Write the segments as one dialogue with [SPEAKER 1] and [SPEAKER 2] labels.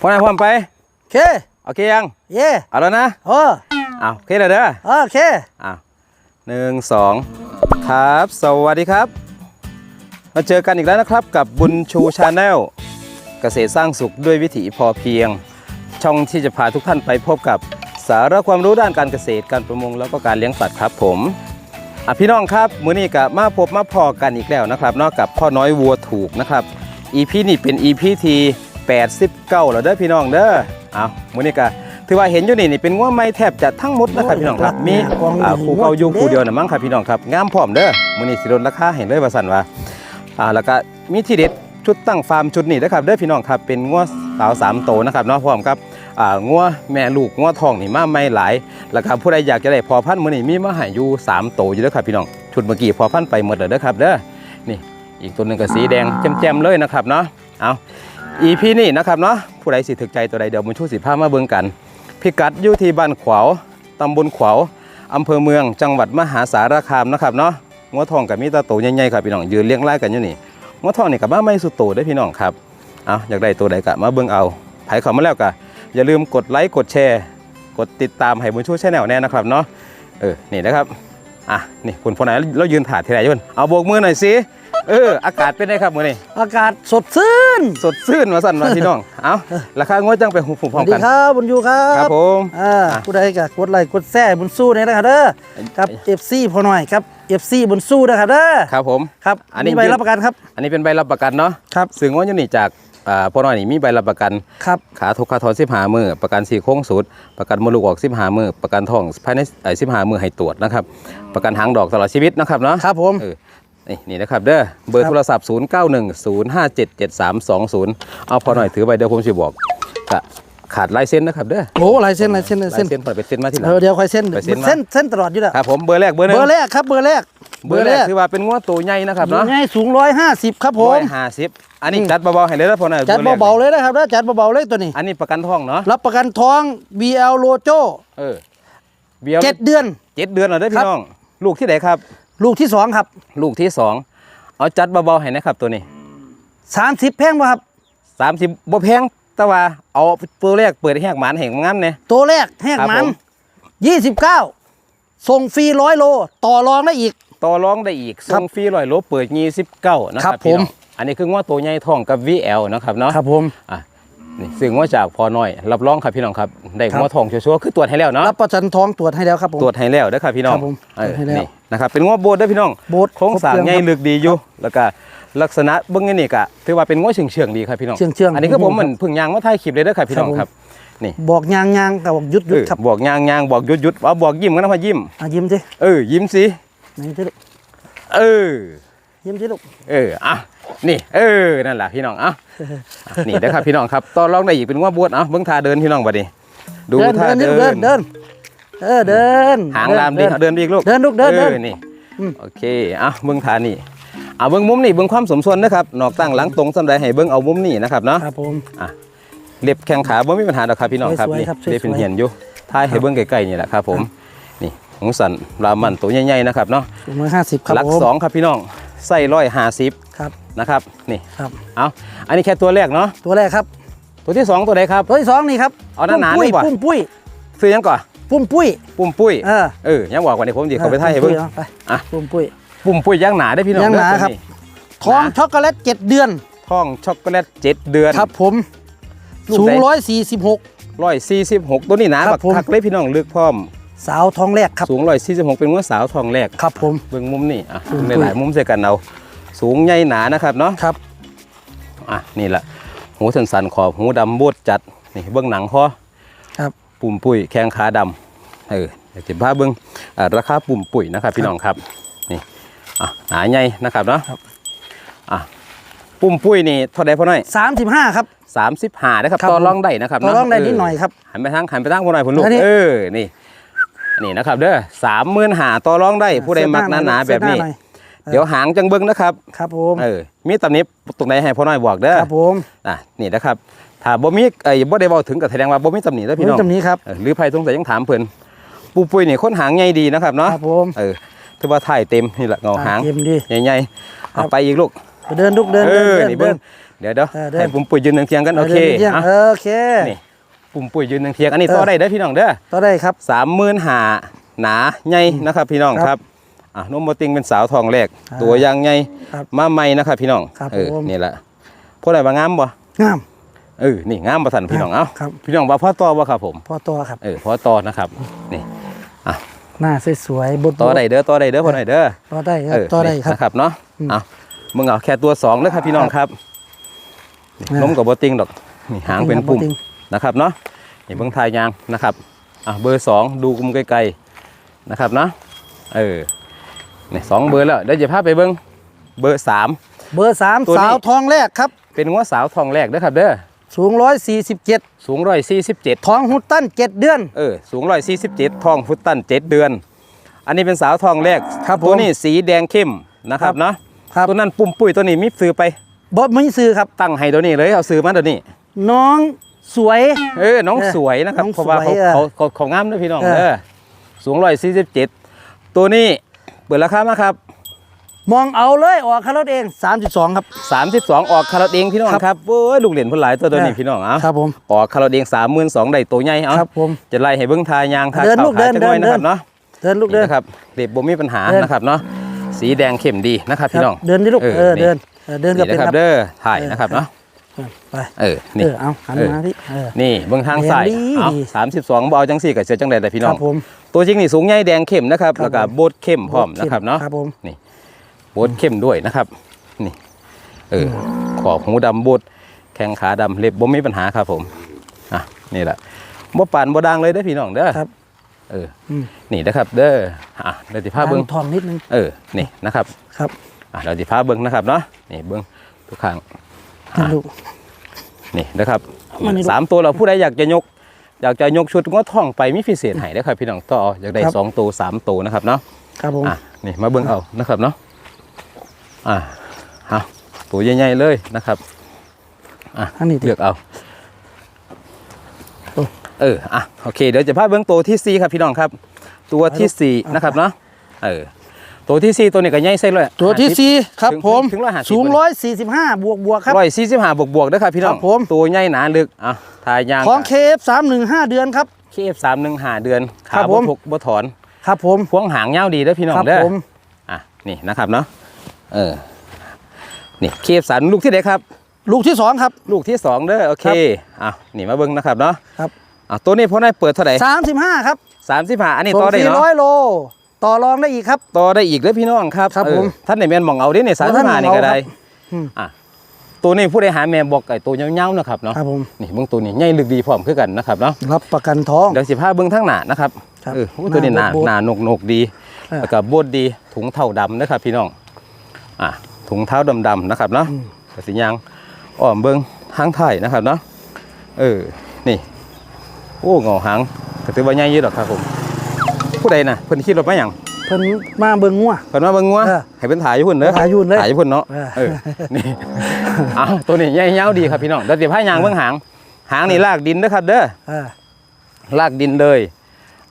[SPEAKER 1] พร้อมไหนพร้อมไป
[SPEAKER 2] โอเค
[SPEAKER 1] โอเคยัง
[SPEAKER 2] เย่
[SPEAKER 1] เอาแล้วนะ
[SPEAKER 2] เออ
[SPEAKER 1] เอาโอเคเลยเด้อ
[SPEAKER 2] เออโอเค
[SPEAKER 1] อ้าวหนึ่งสองครับ สวัสดีครับ มาเจอกันอีกแล้วนะครับกับบุญชูชาแนลเกษตรสร้างสุขด้วยวิถีพอเพียง ช่องที่จะพาทุกท่านไปพบกับสาระความรู้ด้านการเกษตรการประมงแล้วก็การเลี้ยงสัตว์ครับผมอะพี่น้องครับมื้อนี้กับมาพบมาพอกันอีกแล้วนะครับ นอกกับพ่อน้อยวัวถูกนะครับ EP นี่เป็น EP ที่ 89แล้วเด้อพี่น้องเด้อเอามื้อนี้ก็ถือว่าเห็นอยู่นี่นี่เป็นงัวไม่แทบจะทั้งหมดนะครับพี่น้องครับมีอ่าคู่เขาอยู่คู่เดียวน่ะมั้งครับพี่น้องครับงามพร้อมเด้อมื้อนี้สิลดราคาให้เลยว่าสั่นว่าอ่าแล้วก็มีที่เด็ดชุดตั้งฟาร์มชุดนี้นะครับเด้อพี่น้องครับเป็นงัวสาวสามโตนะครับเนาะพร้อมกับอ่างัวแม่ลูกงัวทองนี่มาไม่หลายแล้วก็ผู้ใดอยากจะได้พอพันธุ์มื้อนี้มีมาให้อยู่สามโตอยู่เด้อครับพี่น้องชุดเมื่อกี้พอพันธุ์ไปหมดแล้วเด้อครับเด้อนี่อีกตัวหนึงก็สีแดงแจ่มๆเลยนะครับเนาะเอา อีพีนี่นะครับเนาะผู้ใดสิถึกใจตัวใดเดี๋ยวมุนชูสิพามาเบิ่งกัน พิกัดอยู่ที่บ้านขวาวตำบลขวาวอำเภอเมืองจังหวัดมหาสารคามนะครับเนาะงัวทองกับมีตาโตใหญ่ๆครับพี่น้องยืนเลี้ยงไล่กันอยู่นี่งัวทองนี่กับบ้าไม่สุดโตได้พี่น้องครับเอาอยากได้ตัวใดกะมาเบิ่งเอาไผเขามาแล้วกะอย่าลืมกดไลค์กดแชร์ กดติดตามให้บุญชูชแนลแน่นะครับเนาะเออนี่นะครับอะนี่คุณพอไหนเรายืนถ่ายทีไรยุ่นเอาโบกมือหน่อยสิ เอออากาศเป็นไงครับมื้อนี้
[SPEAKER 2] อากาศสดชื่น
[SPEAKER 1] สดชื่นมาสั่นมาพี่น้องเอาราคางวดจังไปหุบพ
[SPEAKER 2] ส
[SPEAKER 1] ร้อ
[SPEAKER 2] วั
[SPEAKER 1] ม
[SPEAKER 2] สดี
[SPEAKER 1] กัน
[SPEAKER 2] ครับบุญยูครับ
[SPEAKER 1] ครับผม
[SPEAKER 2] อ่า
[SPEAKER 1] อะ
[SPEAKER 2] ผู้ใดก็กดไลค์กดแซ่บุญสู้เนี่ยนะครับเด้อครับ FC พอหน่อยครับ FC บุญสู้นะครับเด้อ
[SPEAKER 1] ครับผม
[SPEAKER 2] ครับ
[SPEAKER 1] อันนี้
[SPEAKER 2] มีใบรับประกันครับ
[SPEAKER 1] อันนี้เป็นใบรับประกันเนาะ
[SPEAKER 2] ครับ
[SPEAKER 1] ซึ่งว่าอยู่นี่จากอ่าพ่อน้อยนี่มีใบรับประกัน
[SPEAKER 2] ครับ
[SPEAKER 1] ขาทุกขาทอนสิบหามือประกันสี่โค้งสูตรประกันมดลูกออกสิบหามือประกันทองภายในไอ้สิบหามือให้ตรวจนะครับ ประกันหางดอกตลอดชีวิตนะครับเนาะ
[SPEAKER 2] ครับผม
[SPEAKER 1] เออ นี่นี่นะครับเด้อเบอร์โทรศัพท์ 0 9 1 0 5 7 7 3 2 0 เอาพอหน่อยถือใบเดี๋ยวผมจะบอกกะขาดลายเส้นนะครับเด้อ
[SPEAKER 2] โอ้ลายเส้นลายเส้นลาย
[SPEAKER 1] ลาย
[SPEAKER 2] เส้น
[SPEAKER 1] เส้นปล่อยเป็นเส้นมาที่หลั
[SPEAKER 2] เองอเดี๋ยวค่อยเส้น
[SPEAKER 1] ไปเส้นมา
[SPEAKER 2] เส้นเส้นตลอดอยู่แล้ว
[SPEAKER 1] ครับผมเบอร์แรกเบอร์หนึ่ง
[SPEAKER 2] เบอร์แรกครับเบอร์แรก
[SPEAKER 1] เบอร์แรกคือว่าเป็นงวดตัวใหญ่นะครับ
[SPEAKER 2] เบอ
[SPEAKER 1] เนาะ
[SPEAKER 2] ร์ง่ายสูงร้อยห้าสิบครับผ
[SPEAKER 1] ร้อ
[SPEAKER 2] ม
[SPEAKER 1] ยห้าสิบอันนี้
[SPEAKER 2] อืม
[SPEAKER 1] จัดเบาๆให้เลยแล้วพอหน่อย
[SPEAKER 2] จัด
[SPEAKER 1] บอร์แรก
[SPEAKER 2] เบาๆเลยนะครับนะจัดเบาๆเลยตัวนี้
[SPEAKER 1] อันนี้ประกันท้องเนาะ
[SPEAKER 2] รับประกันท้อง BL โลโจ
[SPEAKER 1] เออเบียว
[SPEAKER 2] เจ็ดเดือน
[SPEAKER 1] เจ็ดเดือนแล้วเด้อ
[SPEAKER 2] ครั
[SPEAKER 1] พี่
[SPEAKER 2] บ
[SPEAKER 1] น้องลูกที่ไหนครับ
[SPEAKER 2] ลูกที่สองครับ
[SPEAKER 1] ลูกที่สองเอาจัดเบาๆให้นะครับตัวนี้
[SPEAKER 2] สามสิบแพงป่ะครับ
[SPEAKER 1] สามสิบบ่แพงแต่ว่าเอาตัวแรกเปิดให้แหกหมานแห่งงั้นเนี่ย
[SPEAKER 2] ตัวแรกแหก
[SPEAKER 1] ครับ
[SPEAKER 2] มัน
[SPEAKER 1] ผม
[SPEAKER 2] ยี่สิบเก้าส่งฟรีร้อยโล ต่อรองได้อีก
[SPEAKER 1] ต่อรองได้อีก
[SPEAKER 2] ครั
[SPEAKER 1] ส่
[SPEAKER 2] บ
[SPEAKER 1] งฟรีร้อยโลเปิดยี่สิบเก้านะค
[SPEAKER 2] ครั
[SPEAKER 1] รับบพี่น้อง
[SPEAKER 2] ผม
[SPEAKER 1] อันนี้คืองวดตัวใหญ่ท้องกับ VL นะครับเนาะ
[SPEAKER 2] ครับผม
[SPEAKER 1] อะ นี่ซึ่งว่าจากพอน้อย รับรองครับพี่น้องครับได้
[SPEAKER 2] ครับ
[SPEAKER 1] งวดทองชัวร์ๆคือตรวจให้แล้วเนาะ
[SPEAKER 2] รับประกันท้องตรวจให้แล้วครับผม
[SPEAKER 1] ตรวจให้แล้วเด้อครับพี่น้อง
[SPEAKER 2] ครับผม
[SPEAKER 1] เออ
[SPEAKER 2] ตรวจให้แล้ว
[SPEAKER 1] นี่นะครับเป็นงวดโบดเด้อพี่น้อง
[SPEAKER 2] โบสถ์
[SPEAKER 1] โครงสร้าง
[SPEAKER 2] ครบเครื่อง
[SPEAKER 1] ใหญ่
[SPEAKER 2] ครับ
[SPEAKER 1] ลึกดีอยู่แล้วก็ลักษณะเบื้องนี่ก็ถือว่าเป็นงวดเฉียงเฉียงๆดีครับพี่น้อง
[SPEAKER 2] เชื่องๆ
[SPEAKER 1] อันนี้ก็ผม
[SPEAKER 2] ครับ
[SPEAKER 1] เหมือนเพึ่งยางมาถ่ายคลิปเลยเด้อครับพี่น้อง
[SPEAKER 2] ครับผม
[SPEAKER 1] ครับนี่
[SPEAKER 2] บอกยางยางกับบอกหยุดหยุด
[SPEAKER 1] เออ
[SPEAKER 2] ครับ
[SPEAKER 1] บอกยางยางบอกหยุดหยุดเอาบอกยิ้มกันนะพอยิ้ม
[SPEAKER 2] อะยิ้มสิ
[SPEAKER 1] เออยิ้มสิ
[SPEAKER 2] ไหนสิลูก
[SPEAKER 1] เออ
[SPEAKER 2] ยิ้มสิลูก
[SPEAKER 1] เอออะ นี่ เออนั่นแหละพี่น้องอะอะนี่เด้อครับพี่น้องครับต่อรองได้อีกเป็นงวดบวชอะเบื้องท่าเดินพี่น้องบัดนี้ดู
[SPEAKER 2] เดิน
[SPEAKER 1] ท่า
[SPEAKER 2] เดิน
[SPEAKER 1] เดิ
[SPEAKER 2] เดิน
[SPEAKER 1] น
[SPEAKER 2] เดินเออเดิน
[SPEAKER 1] หางลามดี
[SPEAKER 2] เดิน
[SPEAKER 1] เอาเดินไปอีกลูก
[SPEAKER 2] เดินลูกเดิน
[SPEAKER 1] อ
[SPEAKER 2] เดิน
[SPEAKER 1] อนี่
[SPEAKER 2] อืม
[SPEAKER 1] โอเคอะเบื้องฐานนี่เอาเบื้องมุมนี่เบื้องความสมส่วนนะครับนอกตั้งหลังตรงสำใดให้เบื้องเอามุมนี่นะครับเนาะ
[SPEAKER 2] ครับผม
[SPEAKER 1] เล็บแข้งขาบ่มีปัญหาดอกครับพี่น้องครับ
[SPEAKER 2] สวยๆ
[SPEAKER 1] นี่
[SPEAKER 2] ครับสวยๆ
[SPEAKER 1] เล็บเป็นเหียนอยู่ท้ายให้เบื้องใกล้ๆนี่แหละครับผม นี่หงสันรามันตัวใหญ่ๆนะครับเนาะ
[SPEAKER 2] สูงร้อยห้าสิบครับ
[SPEAKER 1] หลัก
[SPEAKER 2] ผม
[SPEAKER 1] สองครับพี่น้องไส้ร้อยห้าสิบ
[SPEAKER 2] ครับ
[SPEAKER 1] นะครับนี่
[SPEAKER 2] ครับ
[SPEAKER 1] เอาอันนี้แค่ตัวแรกเนาะ
[SPEAKER 2] ตัวแรกครับ
[SPEAKER 1] ตัวที่สองตัวใดครับ
[SPEAKER 2] ตัวที่สองนี่ครับ
[SPEAKER 1] เอาหนาๆ
[SPEAKER 2] ปุ้ม
[SPEAKER 1] ดีกว่า
[SPEAKER 2] ปุ้มปุ้ย
[SPEAKER 1] ซื้อยังก่อน
[SPEAKER 2] ปุ้มปุ้ย
[SPEAKER 1] ปุ่มปุ้ย
[SPEAKER 2] เออ
[SPEAKER 1] เออยังบอกว่านี่ผมดีเขาไปถ่ายให้เบิ่ง
[SPEAKER 2] ปุ้มปุ้ยอาไป
[SPEAKER 1] อะ
[SPEAKER 2] ปุ้มปุ้ย
[SPEAKER 1] ปุ่มปุ้ยย่างหนาได้อพี่น้อง
[SPEAKER 2] ย่างหนา
[SPEAKER 1] เด้อ
[SPEAKER 2] ครับ
[SPEAKER 1] ตัว
[SPEAKER 2] ท้องช็อกโกแลตเจ็ดเดือน
[SPEAKER 1] ท้องช็อกโกแลตเจ็ดเดือน
[SPEAKER 2] ครับผม
[SPEAKER 1] ลูก
[SPEAKER 2] สูง
[SPEAKER 1] ใด
[SPEAKER 2] ร้อยสี่สิบหก
[SPEAKER 1] ร้อยสี่สิบหกตัวนี้หนา
[SPEAKER 2] ครั
[SPEAKER 1] บั
[SPEAKER 2] บ
[SPEAKER 1] ก
[SPEAKER 2] ผม
[SPEAKER 1] คักเลยพี่น้องลึกพร้อม
[SPEAKER 2] สาวท้องแรกครับ
[SPEAKER 1] สูงร้อยสี่สิบหกเป็นงวดสาวทองแรก
[SPEAKER 2] ครับผม
[SPEAKER 1] เบิ่งมุมนี่อะ
[SPEAKER 2] สูง
[SPEAKER 1] ในหลายๆมุมใส่กันเอา สูงใหญ่หนานะครับเนาะ
[SPEAKER 2] ครับ
[SPEAKER 1] อะนี่แหละหูสันสันๆขอบหูดำโบดจัดนี่เบื้องหนังคอ
[SPEAKER 2] ครับ
[SPEAKER 1] ปุ่มปุ้ยแข้งขาดำเออเดี๋ยวจะพาเบื้องอ่าราคาปุ่มปุ้ยนะครับพี่น้องครับนี่อะหนาใหญ่นะครับเนาะ
[SPEAKER 2] ครับ
[SPEAKER 1] อะปุ่มปุ้ยนี่เท่าใดพ่อน้อย
[SPEAKER 2] สามสิบห้าครับ
[SPEAKER 1] สามสิบห้านะครับ
[SPEAKER 2] ครับ
[SPEAKER 1] ต่อรองได้นะครับ
[SPEAKER 2] ต่อ
[SPEAKER 1] เนาะ
[SPEAKER 2] รองได้นิดหน่อยครับ
[SPEAKER 1] หันไปทางหันไปทางพ่อน้อยพ่อลูก
[SPEAKER 2] อันนี้
[SPEAKER 1] เออนี่นี่นะครับเด้อสามหมื่นหาต่อรองได้ผู้ใดมักหนาๆแบบนี้
[SPEAKER 2] เส้หอย
[SPEAKER 1] เดี๋ยวหางจังเบิ้งนะครับ
[SPEAKER 2] ครับผม
[SPEAKER 1] เออมีตำหนี้ตรงไหนให้พ่อน้อยบอกเด้อ
[SPEAKER 2] ครับผม
[SPEAKER 1] อะนี่นะครับถ้าบ่มีเอ้ยบ่ได้เว้าถึงก็แสดงว่าบ่มีตำหนิแล้วพี่น้อง
[SPEAKER 2] จำนี้ครับ
[SPEAKER 1] เออหรือใครสงสัยยังถามเพิ่นปูปุ้ยนี่ค้นหางใหญ่ดีนะครับเนาะ
[SPEAKER 2] ครับผม
[SPEAKER 1] เออถือว่าถ่ายเต็มนี่แหละเงาหาง
[SPEAKER 2] เยี่ยมดี
[SPEAKER 1] ใหญ่ๆเอา
[SPEAKER 2] ครับ
[SPEAKER 1] ไปอีกลูก
[SPEAKER 2] ไปเดินลูกเดิน
[SPEAKER 1] เอ
[SPEAKER 2] เดิน
[SPEAKER 1] อ
[SPEAKER 2] เดิน
[SPEAKER 1] นี่
[SPEAKER 2] เดิ
[SPEAKER 1] เบิ่ง
[SPEAKER 2] น
[SPEAKER 1] เดี๋ยวเดี๋ยว
[SPEAKER 2] เออเดิน
[SPEAKER 1] ให้ปุ่มปุ๋ยยืนเคียงๆกันโอเค
[SPEAKER 2] ดินไปที่ยง
[SPEAKER 1] อะ
[SPEAKER 2] เออโอเค
[SPEAKER 1] นี่ปุ่มปุ๋ยยืนเคียงๆอันนี้
[SPEAKER 2] เออ
[SPEAKER 1] ต่อได้เด้อพี่น้องเด้อ
[SPEAKER 2] ต่อได้ครับ
[SPEAKER 1] สามหมื่นหาหนาใหญ่นะครับพี่น้อง
[SPEAKER 2] ครับ
[SPEAKER 1] ครับ อะนมโมติงเป็นสาวทองแรก
[SPEAKER 2] อ่า
[SPEAKER 1] ตัวอยางใหญ่
[SPEAKER 2] ครับ
[SPEAKER 1] มาใหม่นะครับพี่น้อง
[SPEAKER 2] ครับ
[SPEAKER 1] เออ
[SPEAKER 2] ผม
[SPEAKER 1] นี่แหละพวกไหนบางงามบ่
[SPEAKER 2] งาม
[SPEAKER 1] เออนี่งามประสันพี่น้องเอ้า
[SPEAKER 2] ครับ
[SPEAKER 1] พี่น้องว่าพ่อต่อบ่ครับผม
[SPEAKER 2] พอตัวครับ
[SPEAKER 1] เออพ่อต่อนะครับนี่
[SPEAKER 2] หน้าสวยๆบด
[SPEAKER 1] ต่อได้เด้อต่อได้เด้อพ่อหน่อยเด้อ
[SPEAKER 2] ต่อได้ค
[SPEAKER 1] เอ
[SPEAKER 2] รับ
[SPEAKER 1] อ
[SPEAKER 2] ต่อได้
[SPEAKER 1] นี่
[SPEAKER 2] ครับ
[SPEAKER 1] นะครับเนาะ
[SPEAKER 2] อืม
[SPEAKER 1] เอามึงเอาแค่ตัวสองเด้อครับพี่น้องครับนี่
[SPEAKER 2] อ่าน
[SPEAKER 1] มกับโบติงดอกนี่หางเป็นปุ่ม
[SPEAKER 2] บ่ติง
[SPEAKER 1] นะครับเนาะนี่เบิ้งทายยางนะครับอะเบอร์สองดูกุมไกลๆนะครับเนาะเออ นี่สองเบอร์แล้วเดี๋ยวจะพาไปเบิ้งเบอร์สาม
[SPEAKER 2] เบอร์สาม
[SPEAKER 1] ตัวนี้
[SPEAKER 2] สาวทองแรกครับ
[SPEAKER 1] เป็นงัวสาวทองแรกเด้อครับเด้อ
[SPEAKER 2] สูงร้อยสี่สิบเจ็ด
[SPEAKER 1] สูงร้อยสี่สิบเจ็ด
[SPEAKER 2] ท้องหุดตั้นเจ็ดเดือน
[SPEAKER 1] เออสูงร้อยสี่สิบเจ็ดทองฟุตตันเจ็ดเดือน อันนี้เป็นสาวทองแรก
[SPEAKER 2] ครับผม
[SPEAKER 1] ตัวนี้สีแดงเข้มนะครับเนาะ
[SPEAKER 2] ครับ
[SPEAKER 1] ตัวนั้นปุ่มปุ้ยตัวนี้มีซื้อไป
[SPEAKER 2] บอไม่ซื้อครับ
[SPEAKER 1] ตั้งให้ตัวนี้เลยเอาซื้อมาตัวนี้
[SPEAKER 2] น้องสวย
[SPEAKER 1] เออ น้อง
[SPEAKER 2] เออ
[SPEAKER 1] สวยนะครับ
[SPEAKER 2] น้อง
[SPEAKER 1] เพราะว่าเขา
[SPEAKER 2] สวยเออ
[SPEAKER 1] เขาเขาเขางามด้วยพี่น้อง
[SPEAKER 2] เออ
[SPEAKER 1] เออสูงร้อยสี่สิบเจ็ดตัวนี้ เปิดราคามาครับ
[SPEAKER 2] มองเอาเลยออกคารถเอง 32 ครับ
[SPEAKER 1] สามสิบสองออกคาราเดงพี่น้อง
[SPEAKER 2] ครับ
[SPEAKER 1] ครับโอ้ยลูกเหรียญพนหลายตัวตัวนี้
[SPEAKER 2] เออ
[SPEAKER 1] พี่น้องเอะ
[SPEAKER 2] ครับผม
[SPEAKER 1] ออกคาราเดงสามหมื่นสองได้ตัวใหญ่เอา
[SPEAKER 2] ครับผม
[SPEAKER 1] จะไล่ให้เบิ้งทายางทา
[SPEAKER 2] เดิน
[SPEAKER 1] ข่า
[SPEAKER 2] ลูก
[SPEAKER 1] ขาย
[SPEAKER 2] เดิน
[SPEAKER 1] จังน้อย
[SPEAKER 2] เดิ
[SPEAKER 1] นะ
[SPEAKER 2] น
[SPEAKER 1] ครับเนาะ
[SPEAKER 2] เดินลูกเดิน
[SPEAKER 1] นะครับเด็บบ่มีปัญหา
[SPEAKER 2] เดิน
[SPEAKER 1] นะครับเนาะสีแดงเข้มดีนะครับพี่น้อง
[SPEAKER 2] ครับเดินดิลูกเออเดินเออเดิน
[SPEAKER 1] นี่
[SPEAKER 2] กับเป็น
[SPEAKER 1] นะค
[SPEAKER 2] ค
[SPEAKER 1] รั
[SPEAKER 2] รั
[SPEAKER 1] บบเด้อถ่ายนะครับเนาะ
[SPEAKER 2] ไป
[SPEAKER 1] เออ
[SPEAKER 2] เอ
[SPEAKER 1] นี่
[SPEAKER 2] อเอาหัน
[SPEAKER 1] เออ
[SPEAKER 2] มาที่เออ
[SPEAKER 1] นี่เบื้องทางซ้าย
[SPEAKER 2] เรียนดี
[SPEAKER 1] เอา
[SPEAKER 2] ดี
[SPEAKER 1] สามสิบสองบ่เอาจังสี่กับเสียจังใดแต่พี่น้
[SPEAKER 2] ค
[SPEAKER 1] อ
[SPEAKER 2] รั
[SPEAKER 1] ง
[SPEAKER 2] บผม
[SPEAKER 1] ตัวจริงนี่สูงใหญ่แดงเข้มนะครับ
[SPEAKER 2] ครับ
[SPEAKER 1] แล้วก็
[SPEAKER 2] ผม
[SPEAKER 1] โบดเข้มพร้อมนะครับเนาะ
[SPEAKER 2] ครับผม
[SPEAKER 1] โบดเข้มด้วยนะครับ นี่ เออขอบหูดำโบดแข้งขาดำเล็บบ่มีปัญหาครับผมอะนี่แหละบ่ปานบ่ดังเลยเด้อพี่น้องเด้อ
[SPEAKER 2] ครับ
[SPEAKER 1] เออ
[SPEAKER 2] อืม
[SPEAKER 1] นี่นะครับ เด้ออะเดี๋ยวสิพาเบิ่ง
[SPEAKER 2] ทองนิดนึง
[SPEAKER 1] เออนี่นะครับ
[SPEAKER 2] ครับ
[SPEAKER 1] อะเดี๋ยวสิพาเบิ่งนะครับเนาะนี่เบิ่งทุกครั้ง
[SPEAKER 2] นี่ลูก
[SPEAKER 1] นี่นะครับ
[SPEAKER 2] มานี่ลูก
[SPEAKER 1] สามตัวเราผู้ใดอยากจะยก อยากจะยกชุดงอท่องไปมีพิเศษให้นะครับพี่น้องต่ออยากได้
[SPEAKER 2] ครับ
[SPEAKER 1] สองตัวสามตัวนะครับเนาะ
[SPEAKER 2] ครับผม
[SPEAKER 1] อะนี่มาเบิ่งเอานะครับเนาะอะเอาตัวใหญ่ๆเลยนะครับอะ
[SPEAKER 2] อันนี้ดิ
[SPEAKER 1] เลือกเอา
[SPEAKER 2] โอ้
[SPEAKER 1] เอออะโอเคเดี๋ยวจะพาเบิ่งตัวที่สี่ครับพี่น้องครับ ตัวที่สี่
[SPEAKER 2] อะ
[SPEAKER 1] นะครับเนาะเออ ตัวที่สี่ตัวนี้ก็ใหญ่ใส่เลย
[SPEAKER 2] ตัวที่สี่ครับ
[SPEAKER 1] ถึง
[SPEAKER 2] ผม
[SPEAKER 1] ถึงร้อยห้าสิบ
[SPEAKER 2] สูงร้อยสี่สิบห้าบวกบวกครับ
[SPEAKER 1] ร้อยสี่สิบห้าบวกบวกๆนะครับพี่น้อง
[SPEAKER 2] ครับผม
[SPEAKER 1] ตัวใหญ่หนาลึกอะทายยาง
[SPEAKER 2] ของเคฟสามหนึ่งห้าเดือนครับ
[SPEAKER 1] เคฟสามหนึ่งหาเดือน
[SPEAKER 2] ครั
[SPEAKER 1] ขา
[SPEAKER 2] บผ
[SPEAKER 1] บ่
[SPEAKER 2] ม
[SPEAKER 1] พกบ่ถอน
[SPEAKER 2] ครับผม
[SPEAKER 1] พวงหางยาวดีเด้อพี่น้อง
[SPEAKER 2] ครับ
[SPEAKER 1] เด้อ
[SPEAKER 2] ผม
[SPEAKER 1] อะนี่นะครับเนาะเออนี่เคฟสันลูกที่ไหนครับ
[SPEAKER 2] ลูกที่สองครับ
[SPEAKER 1] ลูกที่สองเด้อโอเคอะนี่มาเบิ่งนะครับเนาะ
[SPEAKER 2] ครับ
[SPEAKER 1] อะตัวนี้พ่อได้เปิดเท่าไหร่
[SPEAKER 2] สามสิบห้าครับ
[SPEAKER 1] สามสิบห้าอันนี้
[SPEAKER 2] ส่ง
[SPEAKER 1] ต่อได้
[SPEAKER 2] สี่
[SPEAKER 1] เนาะ
[SPEAKER 2] ร้อยโล ต่อรองได้อีกครับ
[SPEAKER 1] ต่อได้อีกเด้อพี่น้องครับ
[SPEAKER 2] ครับ
[SPEAKER 1] เออ
[SPEAKER 2] ผม
[SPEAKER 1] ท่านไหนแม่นมองเอาเด้เนี่ยสาม
[SPEAKER 2] โอ้
[SPEAKER 1] สิ
[SPEAKER 2] ท่าน
[SPEAKER 1] บห้า
[SPEAKER 2] หมอง
[SPEAKER 1] นี่ก็ได้
[SPEAKER 2] เอาครับอืม
[SPEAKER 1] อะตัวนี้ผู้ใดหาแม่บอกไอ้ตัวยาวๆนะครับเนาะ
[SPEAKER 2] ครับผม
[SPEAKER 1] นี่เบิ่งตัวนี้ใหญ่ลึกดีพร้อมคือกันนะครับเนาะ
[SPEAKER 2] รับประกันท้อง
[SPEAKER 1] เดี๋ยวสิพาเบิ่งทั้งหน้านะครับ
[SPEAKER 2] ครับ
[SPEAKER 1] เออโอ้ตัวนี้หนา
[SPEAKER 2] หน้าโบ๊ท
[SPEAKER 1] หนาหนกหนกๆดี
[SPEAKER 2] เออ
[SPEAKER 1] แล้วก็โบดดีถุงเท่าดำนะครับ พี่น้องอะถุงเท้าดำๆนะครับเนาะ
[SPEAKER 2] อืม
[SPEAKER 1] กสิยางอ้อมเบิ้งหางไถ่ายนะครับเนาะเออนี่โอ้เงาหางก็ถือว่าใหญ่อยี่ดอกครับผม ผู้ใดน่ะเพิ่นขี่รถมาหยัง
[SPEAKER 2] เพิ่นมาเบิ่งงัว
[SPEAKER 1] เพิ่นมาเบิ่งงัว
[SPEAKER 2] เออ
[SPEAKER 1] ให้เพิ่นถ่ายอยู่พุ่นเด้อ
[SPEAKER 2] ถ่ายอยู่พุ่นเลย
[SPEAKER 1] ถ่ายอยู่พุ่นเนาะ
[SPEAKER 2] เออ
[SPEAKER 1] เออนี่เอาตัวนี้ใหญ่ยาวดีครับพี่น้องเดี๋ยวสิพายางเบิ่งหาง หางนี่ลากดินเด้อครับ เด้อ
[SPEAKER 2] เออ
[SPEAKER 1] ลากดินเลย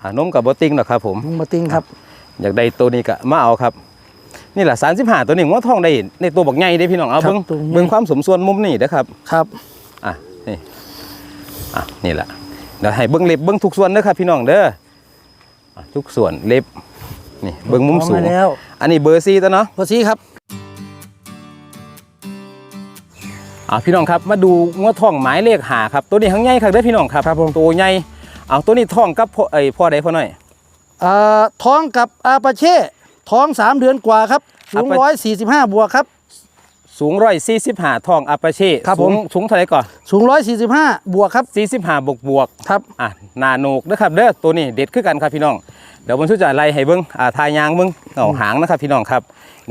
[SPEAKER 1] อ่านมกับบ่ติงดอกครับ ผม
[SPEAKER 2] ลุงมาติงครับ
[SPEAKER 1] อยากได้ตัวนี้ก็มาเอาครับ นี่แหละ35ตัวนี้งอทองได้ในตัวบักใหญ่เด้พี่น้องเอา
[SPEAKER 2] ครับ
[SPEAKER 1] เบิ่ง
[SPEAKER 2] ตัวใหญ่
[SPEAKER 1] เบิ่งความสมส่วนมุมนี่เด้อครับ
[SPEAKER 2] ครับ
[SPEAKER 1] อะนี่อะนี่แหละเดี๋ยวให้เบิ้งเล็บเบิ้งทุกส่วนเด้อครับพี่น้องเด้ออะ ทุกส่วนเล็บนี่เบิ้งมุมสูง
[SPEAKER 2] พร้อแล้ว
[SPEAKER 1] อันนี้เบอร์ซีตัวเนาะ
[SPEAKER 2] พอซีครับ
[SPEAKER 1] อะพี่น้องครับมาดูงวดทองหมายเลขหาครับตัวนี้ทั้งใหญ่ครับเด้อพี่น้องครับ
[SPEAKER 2] ครับผม
[SPEAKER 1] ตัวใหญ่เอาตัวนี้ทองกับพ่อไอ้ยพ่อใดพ่อหน่อย
[SPEAKER 2] เอ่อท้องกับอาปาเช่ท้องสามเดือนกว่าครับสูง
[SPEAKER 1] อาปา
[SPEAKER 2] ร้อยสี่สิบห้าบวกครับ
[SPEAKER 1] สูงร้อยสี่สิบห้าทองอาปาเช่
[SPEAKER 2] ครับ
[SPEAKER 1] สูง
[SPEAKER 2] ผม
[SPEAKER 1] สูงเท่าไหร่ก่อน
[SPEAKER 2] สูงร้อยสี่สิบห้าบวกครับ
[SPEAKER 1] สี่สิบห้าบวกบวก
[SPEAKER 2] ครับ
[SPEAKER 1] อะหนาโหนกนะครับเด้อตัวนี้เด็ดคือกันครับพี่น้องเดี๋ยวบนชุดจะไล่ให้เบิ้งอ่าทายยางเบิ้งเอาหางนะครับพี่น้องครับ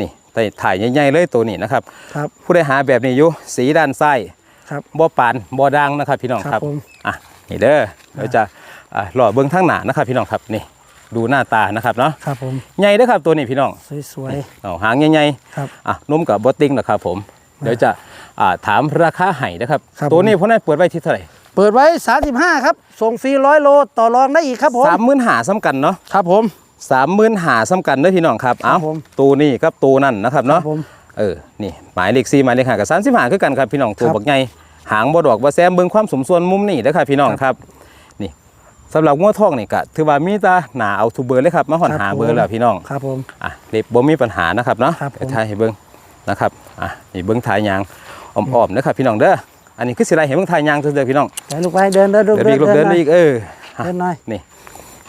[SPEAKER 1] นี่แต่ถ่ายใหญ่ๆเลยตัวนี้นะครับ
[SPEAKER 2] ครับ
[SPEAKER 1] ผู้ใดหาแบบนี้อยู่สีด้านซ้าย
[SPEAKER 2] ครับ
[SPEAKER 1] บ่ปานบ่ดังนะครับพี่น้อง
[SPEAKER 2] ค
[SPEAKER 1] ค
[SPEAKER 2] รั
[SPEAKER 1] รั
[SPEAKER 2] บบผม
[SPEAKER 1] อะนี่เด้อเดี๋ยวจะอ่าหล่อเบิ้งทั้งหน้านะครับพี่น้องครับนี่ ดูหน้าตานะครับเนาะ
[SPEAKER 2] ครับผม
[SPEAKER 1] ใหญ่เด้อครับตัวนี้พี่น้อง
[SPEAKER 2] สวย
[SPEAKER 1] เอาหางใหญ่
[SPEAKER 2] ๆครับ
[SPEAKER 1] ๆอะนมกับบอตติ้งนะครับผมเดี๋ยวจะอ่าถามราคาไห้นะครับ
[SPEAKER 2] ครับ
[SPEAKER 1] ตัวนี้พ่อนายเปิดไว้ที่เท่าไหร่
[SPEAKER 2] เปิดไว้ 35 ครับ ส่งฟรีร้อยโลต่อรองได้อีกครับผม
[SPEAKER 1] สามหมื่นหาซ้ำกันเนาะ
[SPEAKER 2] ครับผม
[SPEAKER 1] สามหมื่นหาซ้ำกันเด้อพี่น้องครับเอา
[SPEAKER 2] ผม
[SPEAKER 1] ตัวนี้กับตัวนั่นนะครับ
[SPEAKER 2] ครั
[SPEAKER 1] เนาะ
[SPEAKER 2] บผม
[SPEAKER 1] เออนี่หมายเลข4หมายเลข5กับ35คือกันครับพี่น้องตัว
[SPEAKER 2] ครับ
[SPEAKER 1] บักใหญ่หางบ่ดอกบ่แซมเบิ่งความสมส่วนมุมนี่เด้อครับพี่น้องครับนี่ สำหรับงัวทองนี่ก็ถือว่ามีตาหนาเอาทุกเบอร์เลยครับมาหอนหาเบอร์แล้วพี่น้อง
[SPEAKER 2] ครับผม
[SPEAKER 1] อะเล็บบ่มีปัญหานะครับเนาะ
[SPEAKER 2] ครับผม
[SPEAKER 1] เดี๋ยวถ่ายให้เบิ่งนะครับอะนี่เบิ่งถ่ายยางอ้อมๆนะครับพี่น้องเด้ออันนี้คือสิไรเห็นเบิ่งถ่ายยางซื่อๆพี่น้อง
[SPEAKER 2] ไปลูกไปเดินเดิน
[SPEAKER 1] เดี๋ยวมีลูกเดิน
[SPEAKER 2] หน่อย
[SPEAKER 1] อีกเอออะ
[SPEAKER 2] เดินหน่อย
[SPEAKER 1] นี่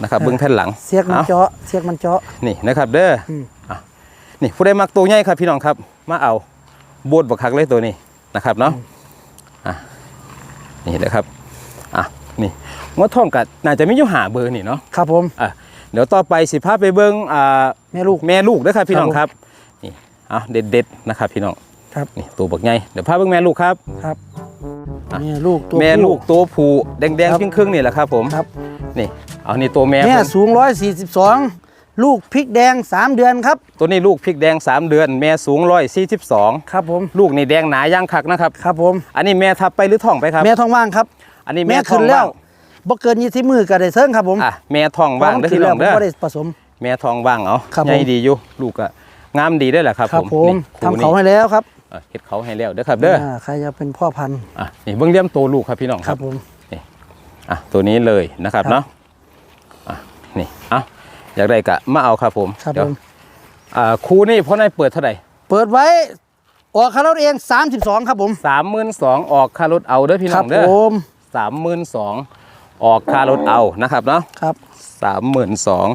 [SPEAKER 1] นะครับเบิ่งแผ่นหลัง
[SPEAKER 2] เสียกมัน
[SPEAKER 1] อา
[SPEAKER 2] เจาะเสียกมันเจาะ
[SPEAKER 1] นี่นะครับเด้ออ
[SPEAKER 2] ม
[SPEAKER 1] อะนี่ผู้ใดมักตัวใหญ่ครับพี่น้องครับ มาเอาโบดบักคักเลยตัวนี้นะครับเนาะอะนี่นะครับอะนี่ งวดทองกัน่าจะมีอยู่หาเบอร์นี่เนาะ
[SPEAKER 2] ครับผม
[SPEAKER 1] อะเดี๋ยวต่อไปสิพาไปเบิ่งอ่า
[SPEAKER 2] แม่ลูก
[SPEAKER 1] แม่ลูกเด้อครับพี่น้อง
[SPEAKER 2] ครับ
[SPEAKER 1] ครับนี่อะเด็ดเด็ดๆนะครับพี่น้อง
[SPEAKER 2] ครับ
[SPEAKER 1] นี่ตัวบักใหญ่เดี๋ยวพาเบิ่งแม่ลูกครับ
[SPEAKER 2] ครับ
[SPEAKER 1] อะ
[SPEAKER 2] แม่ลูกตัว
[SPEAKER 1] แม่
[SPEAKER 2] ผู้
[SPEAKER 1] ลูกตัวผู้แดง
[SPEAKER 2] ครับ
[SPEAKER 1] ๆครึ่งๆนี่แหละครับผม
[SPEAKER 2] ครับ
[SPEAKER 1] นี่เอานี่ตัวแม่
[SPEAKER 2] แม่
[SPEAKER 1] เพิ่น
[SPEAKER 2] สูง142ลูกพริกแดง 3 เดือนครับ
[SPEAKER 1] ตัวนี้ลูกพริกแดง 3 เดือน แม่สูง142
[SPEAKER 2] ครับผม
[SPEAKER 1] ลูกนี่แดงหนาย่างคักนะครับ
[SPEAKER 2] ครับผม
[SPEAKER 1] อันนี้แม่ทับไปหรือท้องไปครับ
[SPEAKER 2] แม่ท้องว่างครับ
[SPEAKER 1] อันนี้
[SPEAKER 2] แม่
[SPEAKER 1] แม่ท้
[SPEAKER 2] ขึ้
[SPEAKER 1] อง
[SPEAKER 2] นแล้
[SPEAKER 1] ว่าวง
[SPEAKER 2] บ่เกิน20มือก็ได้เซิงครับผม
[SPEAKER 1] อะแม่ท้องว่างเด้อ
[SPEAKER 2] ขึ้
[SPEAKER 1] พี่
[SPEAKER 2] น
[SPEAKER 1] น้
[SPEAKER 2] แล้
[SPEAKER 1] อ
[SPEAKER 2] ว
[SPEAKER 1] ง
[SPEAKER 2] ผม
[SPEAKER 1] เด้อ
[SPEAKER 2] ก็ได้ผสม
[SPEAKER 1] แม่ท้องว่างเอา
[SPEAKER 2] ครับ
[SPEAKER 1] ใหญ่
[SPEAKER 2] ผม
[SPEAKER 1] ดีอยู่ลูกอะงามดีได้อแหละครับ
[SPEAKER 2] ครับผม
[SPEAKER 1] นี่
[SPEAKER 2] ทำ
[SPEAKER 1] คู่
[SPEAKER 2] เขา
[SPEAKER 1] นี้
[SPEAKER 2] ให้แล้วครับ
[SPEAKER 1] อะเฮ็ดเขาให้แล้วเด้อครับเด้อ
[SPEAKER 2] อ่าใครจะเป็นพ่อพันธุ์
[SPEAKER 1] อะนี่เบิ่งเลี้ยมตัวลูกครับพี่น้อง
[SPEAKER 2] ค
[SPEAKER 1] ค
[SPEAKER 2] รั
[SPEAKER 1] รั
[SPEAKER 2] บบผม
[SPEAKER 1] อะตัวนี้เลยนะครับ
[SPEAKER 2] ครับ
[SPEAKER 1] เนาะอะนี่เอะอยากได้กะมาเอาครับผม
[SPEAKER 2] ครับ
[SPEAKER 1] เดี๋ย
[SPEAKER 2] ผ
[SPEAKER 1] ว
[SPEAKER 2] ม
[SPEAKER 1] อ่าครูนี่พ่อนายเปิดเท่าไหร่
[SPEAKER 2] เปิดไว้ออกคารถเอง 32 ครับผม
[SPEAKER 1] สามหมื่นสองออกค่ารถเอาเด้อพี่
[SPEAKER 2] ค
[SPEAKER 1] น้
[SPEAKER 2] รั
[SPEAKER 1] องเด้อ
[SPEAKER 2] ผม
[SPEAKER 1] สามหมื่นสอง ออกค่ารถเอานะครับเนาะ
[SPEAKER 2] ครับ
[SPEAKER 1] สามหมื่นสอง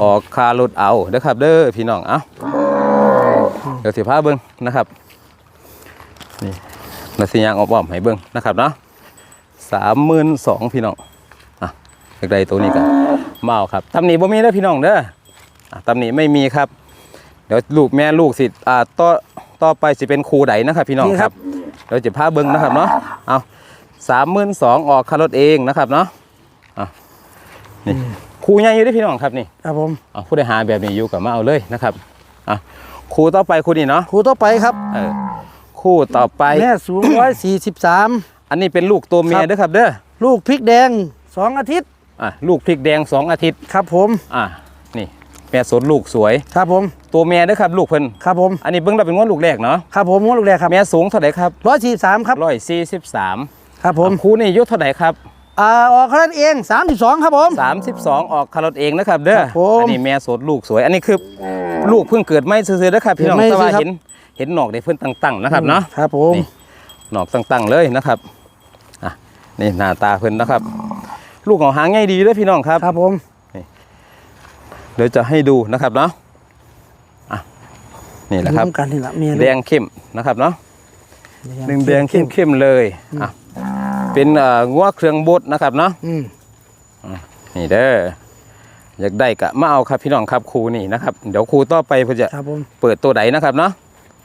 [SPEAKER 1] ออกค่ารถเอาเด้อครับ เด้อพี่น้องเอ้าเดี๋ยวสิพาเบิ้งนะครับนี่นาสิยางอ้อมๆให้เบิ้งนะครับเนาะสามหมื่นสองพี่น้องอะอยากได้ตัวนี้กันมาเอาครับตำหนิบ่มีเด้อพี่น้องเด้ออะตำหนิไม่มีครับ เดี๋ยวลูกแม่ลูกสิอ่าต่อต่อไปสิเป็นครูใดนะครับ พี่น้อง
[SPEAKER 2] นี่
[SPEAKER 1] ค
[SPEAKER 2] ครั
[SPEAKER 1] รับบเดี๋ยวจะพาเบิ้งนะครับเนาะเอา สามหมื่นสองออกค่ารถเองนะครับเนาะอะนี่ครูใหญ่อยู่เด้อพี่น้องครับนี่
[SPEAKER 2] ครับผม
[SPEAKER 1] เอาผู้ใดหาแบบนี้อยู่กับมาเอาเลยนะครับอะคู่ต่อไปคู่นี้เนาะ
[SPEAKER 2] ครูต่อไปครับ
[SPEAKER 1] เออคู่ต่อไป
[SPEAKER 2] แม่สูง143
[SPEAKER 1] อันนี้เป็นลูกตัวเมีย
[SPEAKER 2] ครับ
[SPEAKER 1] เด้อครับเด้อ
[SPEAKER 2] ลูกพริกแดง2อาทิตย์
[SPEAKER 1] อะลูกพริกแดงสองอาทิตย์
[SPEAKER 2] ครับผม
[SPEAKER 1] อะนี่แม่สนลูกสวย
[SPEAKER 2] ครับผม
[SPEAKER 1] ตัวเมียเด้อครับลูกเพิ่น
[SPEAKER 2] ครับผม
[SPEAKER 1] อันนี้เบิ่งเราเป็นงวดลูกแรกเนาะ
[SPEAKER 2] ครับผมงวดลูกแรกครับ
[SPEAKER 1] แม่สูงเท่าไหร่ครับ
[SPEAKER 2] 143ครับ
[SPEAKER 1] ร้อยสี่สิบสาม
[SPEAKER 2] ครับผม
[SPEAKER 1] คู่นี้อายุเท่าไหร่ครับ
[SPEAKER 2] อ่าออกคารถเอง 32 ครับผม
[SPEAKER 1] 32 ออกคารถเองนะครับ เด้อ
[SPEAKER 2] ครับผม
[SPEAKER 1] อันนี้แม่สดลูกสวย อันนี้คือลูกเพิ่งเกิดไม่ซื่อๆนะครับพี่น้อง
[SPEAKER 2] เกิดไม่
[SPEAKER 1] แต่ว่า
[SPEAKER 2] ซื่อครับ
[SPEAKER 1] เห็นเห็นหนอกในเพิ่นตั้งๆนะครับเนาะ
[SPEAKER 2] ครับผม
[SPEAKER 1] นี่หนอกตั้งๆเลยนะครับอะนี่หน้าตาเพิ่นนะครับ ลูกของหางใหญ่ดีเด้อพี่น้องครับ
[SPEAKER 2] ครับผม
[SPEAKER 1] เดี๋ยวจะให้ดูนะครับเนาะอะนี่แหละครับ
[SPEAKER 2] วมกันนี่แหละเมียลูก
[SPEAKER 1] แดงเข้มนะครับเนาะหนึ่งแดงเข้มๆเลยอะ เป็นเอ่องัวเครื่องบดนะครับเนาะ
[SPEAKER 2] อืม
[SPEAKER 1] นี่เด้ออยากได้กะมาเอาครับพี่น้องครับครูนี่นะครับเดี๋ยวครูต่อไปเพื่อจะ
[SPEAKER 2] ครับผม
[SPEAKER 1] เปิดตัวไหนนะครับเนาะ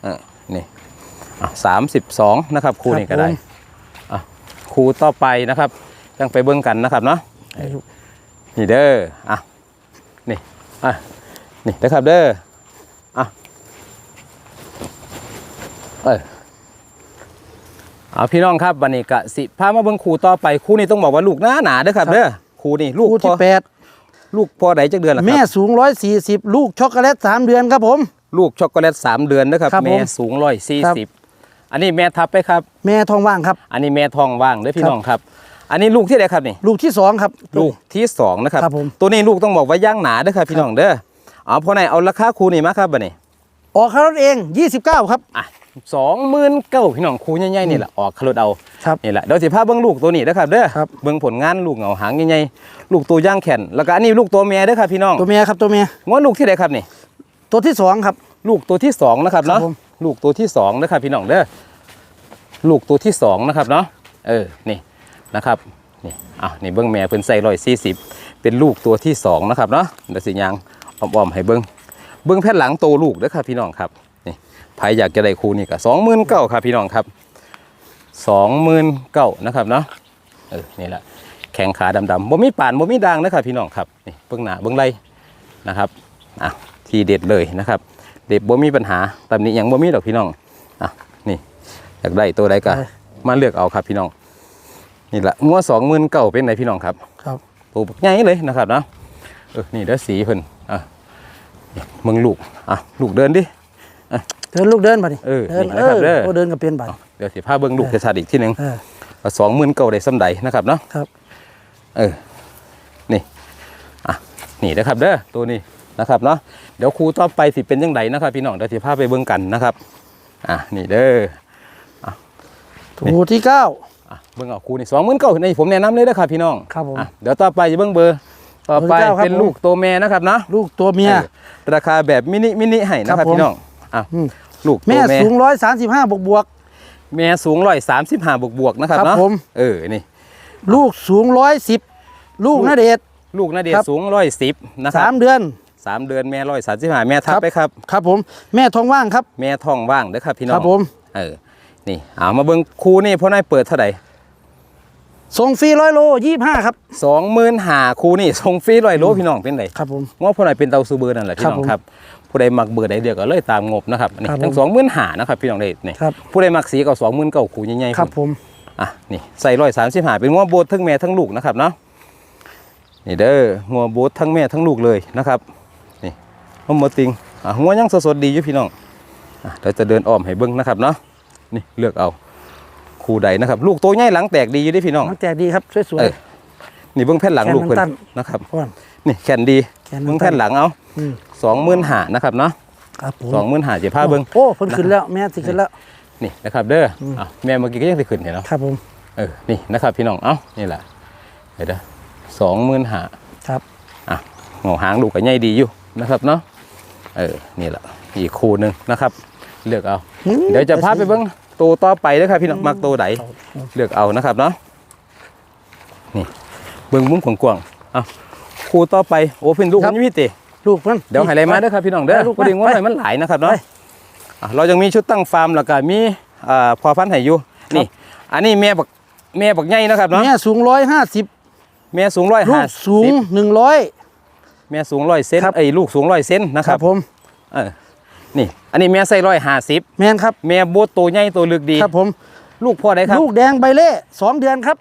[SPEAKER 1] เออนี่สามสิบสองนะครับครูนี่ก็ได้อะครูต่อไปนะครับยังไปเบิ้งกันนะครับเนาะ
[SPEAKER 2] ให้ลูก
[SPEAKER 1] นี่เด้อ อะ นี่ อะ นี่นะครับเด้อ อะ เออ เอาพี่น้องครับวันนี้กะสิพามาเบิ้งครูต่อไปครูนี่ต้องบอกว่าลูกหน้าหนาเด้อครับเด้อครูนี่ลูก
[SPEAKER 2] คู่
[SPEAKER 1] พ
[SPEAKER 2] ที่
[SPEAKER 1] อลูกพอไหนจักเดือนละค
[SPEAKER 2] 8แม่
[SPEAKER 1] รับ
[SPEAKER 2] สูง140ลูกช็อกโกแลต3เดือนครับผม
[SPEAKER 1] ลูกช็อกโกแลตสามเดือนนะครับ
[SPEAKER 2] ครับผม
[SPEAKER 1] แม่สูงร้อยสี่
[SPEAKER 2] ครับ
[SPEAKER 1] สิบอันนี้แม่ทับไปครับ
[SPEAKER 2] แม่ท้องว่างครับ
[SPEAKER 1] อันนี้แม่ทองว่างเด้อพี่
[SPEAKER 2] ครับ
[SPEAKER 1] น้องครับ อันนี้ลูกที่ไหนครับนี่
[SPEAKER 2] ลูกที่2ครับ
[SPEAKER 1] ลูกที่สองนะครับ
[SPEAKER 2] ครับผม
[SPEAKER 1] ตัวนี้ลูกต้องบอกว่าย่างหนาเด้อครับพี่น้องเด้อเอาพ่อไหนายเอาราคาคูนี่มาครับบัดนี้
[SPEAKER 2] ออกคารถเอง 29 ครับ
[SPEAKER 1] อะ สองหมื่นเก้าพี่น้องคูใหญ่ๆนี่แหละออกคารดเอา
[SPEAKER 2] ครับ
[SPEAKER 1] นี่แหละเดี๋ยวสิพาเบิ้งลูกตัวนี้นะครับเด้อ
[SPEAKER 2] ครับ
[SPEAKER 1] เบิ้งผลงานลูกเหงาหางใหญ่ๆลูกตัวย่างแขนแล้วก็อันนี้ลูกตัวเมียเด้อครับพี่น้อง
[SPEAKER 2] ตัวเมียครับตัวเมีย
[SPEAKER 1] งวดลูกที่ไหนครับนี่
[SPEAKER 2] ตัวที่2ครับ
[SPEAKER 1] ลูกตัวที่สองนะครับเนาะ
[SPEAKER 2] ครับผม
[SPEAKER 1] ลูกตัวที่สองนะครับพี่น้องเด้อลูกตัวที่สองนะครับเนาะเออนี่นะครับนี่อะนี่เบิ้งแม่เพิ่นใส่ร้อยสี่สิบเป็นลูกตัวที่สองนะครับเนาะเดี๋ยวสิยางอ้อมๆให้เบิ้งเบิ้งแผ่นหลังโตลูกเด้อครับพี่น้องครับ นี่ใครอยากจะได้คูนี่ก็สองหมื่นเก้าครับพี่น้องครับสองหมื่นเก้านะครับเนาะเออนี่แหละแข้งขาดำๆบ่มีป่านบ่มีด่างนะครับพี่น้องครับนี่เบิ้งหน้าเบิ้งไหลนะครับอะทีเด็ดเลยนะครับ เด็บบ่มีปัญหาตำหนี้ยังบ่มีดอกพี่น้องอะนี่อยากได้ตัวใดก็
[SPEAKER 2] ไป
[SPEAKER 1] มาเลือกเอาครับพี่น้อง นี่แหละงัวสองหมื่นเก่าเป็นไหนพี่น้องครับ
[SPEAKER 2] ครับ
[SPEAKER 1] ตัวบักใหญ่เลยนะครับนะเออนี่เด้อสีเพิ่นอะนี่มึงลูกอะลูกเดินดิอะ
[SPEAKER 2] เดินลูกเดินมาดิ
[SPEAKER 1] เออ
[SPEAKER 2] เดิน
[SPEAKER 1] นี่
[SPEAKER 2] เอ
[SPEAKER 1] นะครับ
[SPEAKER 2] อ
[SPEAKER 1] เด้อ
[SPEAKER 2] โอ้เดินกับเปลี่ยนบัตร
[SPEAKER 1] เดี๋ยวสิพาเบิ่งลูกจะชัดอีกทีหนึง
[SPEAKER 2] เออ
[SPEAKER 1] สองหมื่นเก่าได้สำใดนะครับเนาะ
[SPEAKER 2] ครับ
[SPEAKER 1] เออนี่อะนี่นะครับเด้อตัวนี้นะครับเนาะเดี๋ยวครูต่อไปสิเป็นยังไงนะครับ พี่น้องเดี๋ยวสิพาไปเบิ่งกันนะครับ อะนี่เด้อ
[SPEAKER 2] ถูที่เก้า
[SPEAKER 1] อะเบิ่งเอาครูนี่สองหมื่นเก้านี่ผมแนะนำเลยนะครับพี่น้อง
[SPEAKER 2] ครับผม
[SPEAKER 1] อะเดี๋ยวต่อไปจะเบิ่งเบอร์ต่อไป
[SPEAKER 2] เบอร์เก้าครับ
[SPEAKER 1] เป็น
[SPEAKER 2] ผม
[SPEAKER 1] ลูกตัวแม่นะครับเนาะ
[SPEAKER 2] ลูกตัวเมีย
[SPEAKER 1] เออราคาแบบมินิมินิให้นะค
[SPEAKER 2] ครั
[SPEAKER 1] รับบ
[SPEAKER 2] ผม
[SPEAKER 1] พี่น้อง อะ
[SPEAKER 2] อืม
[SPEAKER 1] ลูกตัว
[SPEAKER 2] แม่
[SPEAKER 1] แม่
[SPEAKER 2] สูงร้อยสามสิบห้าบวกบวก
[SPEAKER 1] แม่สูงร้อยสามสิบห้าบวกบวกๆนะครับ
[SPEAKER 2] ครับ
[SPEAKER 1] เนาะ
[SPEAKER 2] ผม
[SPEAKER 1] เออนี่
[SPEAKER 2] ๆลูกสูงร้อยสิบลูก
[SPEAKER 1] ลูก
[SPEAKER 2] นาเดชน์
[SPEAKER 1] ลูกนาเดีย
[SPEAKER 2] ครับ
[SPEAKER 1] สูงร้อยสิบนะค
[SPEAKER 2] สา
[SPEAKER 1] รับ
[SPEAKER 2] มเดือน
[SPEAKER 1] สามเดือนแม่ร้อยสามสิบห้าแม่ทับ
[SPEAKER 2] ครับ
[SPEAKER 1] ไปครับ
[SPEAKER 2] ครับผม แม่ท้องว่างครับ
[SPEAKER 1] แม่ท้องว่างเด้อครับพี่น้อง
[SPEAKER 2] ครับผม
[SPEAKER 1] เออนี่เอามาเบิ่งครูนี่พ่อนายเปิดเท่าไหร่
[SPEAKER 2] ส่งฟรีร้อยโลยี่ห้าครับ
[SPEAKER 1] สองหมื่นหาครูนี่ส่งฟรีร้อยโลพี่น้องเป็นไร
[SPEAKER 2] ครับผม
[SPEAKER 1] ว่าพ่อนายเป็นเตาซูเบอร์นั่นแหละพี่น้อง
[SPEAKER 2] ครับผม
[SPEAKER 1] ครับ ผู้ใดมักเบอร์ใดเดียวก็เลยตามงบนะครับนี่
[SPEAKER 2] ครับผม
[SPEAKER 1] ทั้งสองหมื่นหานะครับพี่น้องเลยนี่
[SPEAKER 2] ครับ
[SPEAKER 1] ผู้ใดมักสีก็สองหมื่นเก้าครูใหญ่ๆ
[SPEAKER 2] ครับผม
[SPEAKER 1] อะนี่ใส่ร้อยสามสิบหาเป็นงัวโบดทั้งแม่ทั้งลูกนะครับเนาะนี่เด้องัวโบดทั้งแม่ทั้งลูกเลยนะครับนี่งัวโมติงอะงัวยังสดๆดีอยู่พี่น้องอะเดี๋ยวจะเดินอ้อมให้เบิ้งนะครับเนาะนี่เลือกเอาคู่ใดนะครับ ลูกโตใหญ่หลังแตกดีอยู่เดิพี่น้อง
[SPEAKER 2] น้องแจกดีครับ สวย
[SPEAKER 1] เออ นี่เบิ้งแผ่นหลัง
[SPEAKER 2] แขน
[SPEAKER 1] ลูกเพิ่น
[SPEAKER 2] น้ำตาล
[SPEAKER 1] นะครับ
[SPEAKER 2] ๆพ่อน
[SPEAKER 1] นี่แขนดี
[SPEAKER 2] แขนน้ำตาล
[SPEAKER 1] เบิ้งแผ่นหลังเอา
[SPEAKER 2] อืม
[SPEAKER 1] สองหมื่นหานะครับเนาะ
[SPEAKER 2] ครับผม
[SPEAKER 1] สองหมื่นหาเจ็ผ้าเบิ้ง
[SPEAKER 2] โอ้เพิ่นขึ้นแล้วแม่สิขึ้นแล้ว
[SPEAKER 1] นี่นะครับเด้ออ
[SPEAKER 2] ม
[SPEAKER 1] อะแม่เมื่อกี้ก็ยังติขึ้นเห็นเนาะ
[SPEAKER 2] ครับผม
[SPEAKER 1] เออนี่นะครับพี่น้องเอ้านี่แหละเดี๋ยวเด้อสองหมื่นหา
[SPEAKER 2] ครับ
[SPEAKER 1] อะงอหางลูกก็ใหญ่ดีอยู่นะครับเนาะเออนี่แหละอีกคู่หนึ่งนะครับ เลือกเอา
[SPEAKER 2] อืม
[SPEAKER 1] เดี๋ยวจะพาไปเบิ้งตัวต่อไปเด้อครับพี่น้องมักตัวไหนเลือกเอานะครับเนาะนี่เบิ้งมุมกว้างๆเอาคู่ต่อไปโอ้เพิ่นลูกมันยังมีติ
[SPEAKER 2] ลูกเพิ่น
[SPEAKER 1] เดี๋ยวไฮไลท์มาเด้อครับพี่น้องเด้อ
[SPEAKER 2] ไปลูก
[SPEAKER 1] พอดีงว
[SPEAKER 2] ไป
[SPEAKER 1] หน่อยมันหลายนะครับเนาะ
[SPEAKER 2] ไป
[SPEAKER 1] อะเรายังมีชุดตั้งฟาร์มแล้วก็มีอ่าพอพันธุ์ให้อยู่นี่ อันนี้แม่บักแม่บักใหญ่นะครับเนาะ
[SPEAKER 2] แม่สูงร้อยห้าสิบ
[SPEAKER 1] แม่สูงร้อย
[SPEAKER 2] ลู
[SPEAKER 1] ห้าก
[SPEAKER 2] สูงหนึ่งร้อย
[SPEAKER 1] แม่สูงร้อยเซน
[SPEAKER 2] ครับ
[SPEAKER 1] เอ้ยลูกสูงร้อยเซนนะ
[SPEAKER 2] ค
[SPEAKER 1] ค
[SPEAKER 2] รั
[SPEAKER 1] รั
[SPEAKER 2] บบผม
[SPEAKER 1] เออนี่อันนี้แม่ใส่ร้อยห้าสิบ
[SPEAKER 2] แมนครับ
[SPEAKER 1] แม่โบดโตใหญ่โตลึกดี
[SPEAKER 2] ครับผม
[SPEAKER 1] ลูกพ่อได้ครับ
[SPEAKER 2] ลูกแดงใบเล่สองเดือนครับ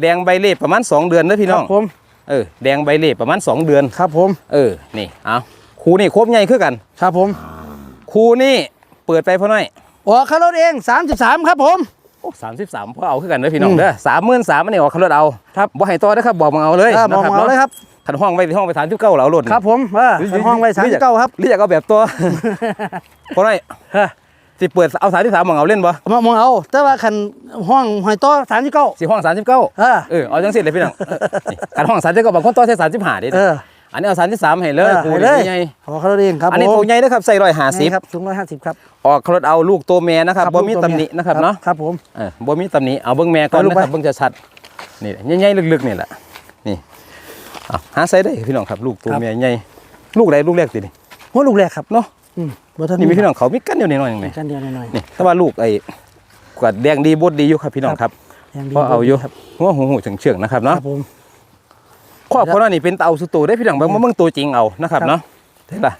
[SPEAKER 1] แดงใบเล่ประมาณ2เดือนนะพี่น้อง
[SPEAKER 2] ครับผม
[SPEAKER 1] เออแดงใบเล่ประมาณ 2 เดือน
[SPEAKER 2] ครับผม
[SPEAKER 1] เออ นี่ เอาครูนี่ครบใหญ่คือกัน
[SPEAKER 2] ครับผม
[SPEAKER 1] ครูนี่เปิดไปพ่อน้อย
[SPEAKER 2] ออกคารถเอง 33 ครับผม
[SPEAKER 1] โอ้สามสิบสามพ่อเอาคือกันนะพี่น้อง
[SPEAKER 2] อืม
[SPEAKER 1] เด้อสามหมื่นสามอันนี้ออกขับรถเอา
[SPEAKER 2] ครับ
[SPEAKER 1] บ่ให้ต่อนะครับบอกมึงเอาเลย
[SPEAKER 2] เออมอง
[SPEAKER 1] นะ
[SPEAKER 2] เอาเลยครับ
[SPEAKER 1] ขันห้องไว้ที่ห้องไปฐานที่เก้าเหลารถ
[SPEAKER 2] ครับผมเออ
[SPEAKER 1] หรื
[SPEAKER 2] ห้องไว้
[SPEAKER 1] หรืออยก
[SPEAKER 2] 39ครับ
[SPEAKER 1] หรืออยากเอาแบบตัวพ่อน้อย
[SPEAKER 2] เออ
[SPEAKER 1] สิเปิดเอาสามที่สามมองเอาเล่นบ่
[SPEAKER 2] มามองเอา แต่ว่าคันห้องหอยต่อ39
[SPEAKER 1] สิห้องสามสิบเก้า
[SPEAKER 2] เออ
[SPEAKER 1] เออเอาจังสิเลยพี่น้องเออนี่ขันห้องสามสิบเก้าบางคนต่อใช้สามสิบห้าดิ
[SPEAKER 2] เออ
[SPEAKER 1] อันนี้เอาสามสิบสามให้เลย
[SPEAKER 2] เออ
[SPEAKER 1] ครู
[SPEAKER 2] ให้เลย
[SPEAKER 1] นี่ใหญ่
[SPEAKER 2] ออกคารถเองครับ
[SPEAKER 1] อันนี้
[SPEAKER 2] ผม
[SPEAKER 1] ตัวใหญ่นะครับใส่ร้อยห้าสิบ
[SPEAKER 2] นี่ครับสูง150ครับ
[SPEAKER 1] ออกขับรถเอาลูกตัวแม่นะครับบ่มี
[SPEAKER 2] ลูก
[SPEAKER 1] ตำหนินะครับเนาะ
[SPEAKER 2] ครับผม
[SPEAKER 1] เออบ่มีตำหนิเอาเบิ่งแม่ก่อน
[SPEAKER 2] เอาลูก
[SPEAKER 1] นะครับ
[SPEAKER 2] ไป
[SPEAKER 1] เบิ่งจะชัดนี่แหละใหญ่ๆลึกๆนี่แหละนี่เอาหาใส่ได้พี่น้องครับ ลูกตัวแม่ใหญ่ลูกใดลูกแรกตินี่
[SPEAKER 2] หัวลูกแรกครับ
[SPEAKER 1] เนาะ
[SPEAKER 2] อืมบ่ทัน
[SPEAKER 1] นี่มีพี่น้องเขามีกันอยู่นิดหน่อยหนึงนี่
[SPEAKER 2] กันเดียวหน่อย
[SPEAKER 1] นี่แต่ว่าลูกไอ้กวาดแดงดีบดดีอยู่ครับพี่น้องครับ
[SPEAKER 2] ๆยังดี
[SPEAKER 1] พอเอาอยู่
[SPEAKER 2] ครับ
[SPEAKER 1] หัวหูหูเฉียงเฉียงๆนะครับ
[SPEAKER 2] ค
[SPEAKER 1] เนาะ
[SPEAKER 2] รับผม
[SPEAKER 1] ครอบครัวเรานี่เป็นเตาสุดโตได้พี่น้องเบิ่งมาเบิ่งตัวจริงเอานะครับ
[SPEAKER 2] ครับ
[SPEAKER 1] เนาะเห็นป่ะ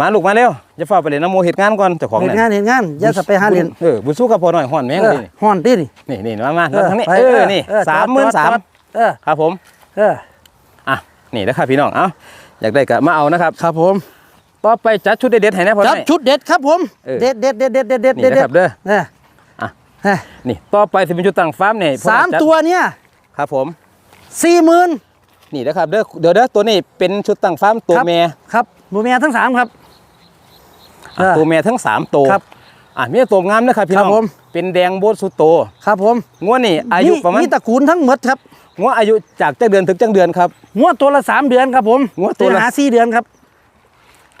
[SPEAKER 1] มาลูกมาเร็วอย่าเฝ้าไปเลยนะโมเหตุงานก่อนเจ้าของ
[SPEAKER 2] เห็น
[SPEAKER 1] ย
[SPEAKER 2] งานเห็นงานอย่าสไปหาเรียน
[SPEAKER 1] เออบุญสู้กับพอหน่อยห่อนแม่ง
[SPEAKER 2] เอ
[SPEAKER 1] เล
[SPEAKER 2] อยฮ้อนติดิ
[SPEAKER 1] นี่นี่นี่มามาแล้วทั้งนี้
[SPEAKER 2] ไป
[SPEAKER 1] เออนี่
[SPEAKER 2] เออ
[SPEAKER 1] สามหมื่น
[SPEAKER 2] จอด
[SPEAKER 1] สาม
[SPEAKER 2] จอดเออ
[SPEAKER 1] ครับผม
[SPEAKER 2] เออ
[SPEAKER 1] อะนี่นะครับพี่น้องเอ้าอยากได้ก็มาเอานะครับ
[SPEAKER 2] ครับผม
[SPEAKER 1] ต่อไปจัดชุดเด็ดๆให้นะพ่อห
[SPEAKER 2] จั
[SPEAKER 1] น่
[SPEAKER 2] บ
[SPEAKER 1] อย
[SPEAKER 2] ชุดเด็ดครับผม
[SPEAKER 1] เออ
[SPEAKER 2] เด็ดเด็ดเด็ดเด็ดเด็ดเด็ด
[SPEAKER 1] นี่
[SPEAKER 2] เด็ด
[SPEAKER 1] นะครับเด้อ
[SPEAKER 2] เออ
[SPEAKER 1] อะ
[SPEAKER 2] เออ
[SPEAKER 1] นี่ต่อไปจะเป็นชุดตั้งฟาร์มนี่พ่อห
[SPEAKER 2] สา
[SPEAKER 1] น่อ
[SPEAKER 2] ม
[SPEAKER 1] ยจัด
[SPEAKER 2] ตัวเนี่ย
[SPEAKER 1] ครับผม
[SPEAKER 2] สี่หมื่น
[SPEAKER 1] นี่นะครับเด้อเดี๋ยวเด้อตัวนี้เป็นชุดตั้งฟาร์มตัว
[SPEAKER 2] ครับ
[SPEAKER 1] แม่
[SPEAKER 2] ครับหมูเมียทั้งสามครับ
[SPEAKER 1] อะ
[SPEAKER 2] เออ
[SPEAKER 1] ตัวแม่ทั้งสามตัว
[SPEAKER 2] ครับ
[SPEAKER 1] อะมีตัวงามนะครับพี่น้อ
[SPEAKER 2] ค
[SPEAKER 1] ง
[SPEAKER 2] รับผม
[SPEAKER 1] เป็นแดงโบสสุดโต
[SPEAKER 2] ครับผม
[SPEAKER 1] งัวนี่อายุประมาณ
[SPEAKER 2] ตระกูลทั้งหมดครับ
[SPEAKER 1] งัวอายุจากจักเดือนถึงจักเดือนครับ
[SPEAKER 2] งวดตัวละสามเดือนครับผม
[SPEAKER 1] งวดตัวละ
[SPEAKER 2] หาสี่เดือนครับ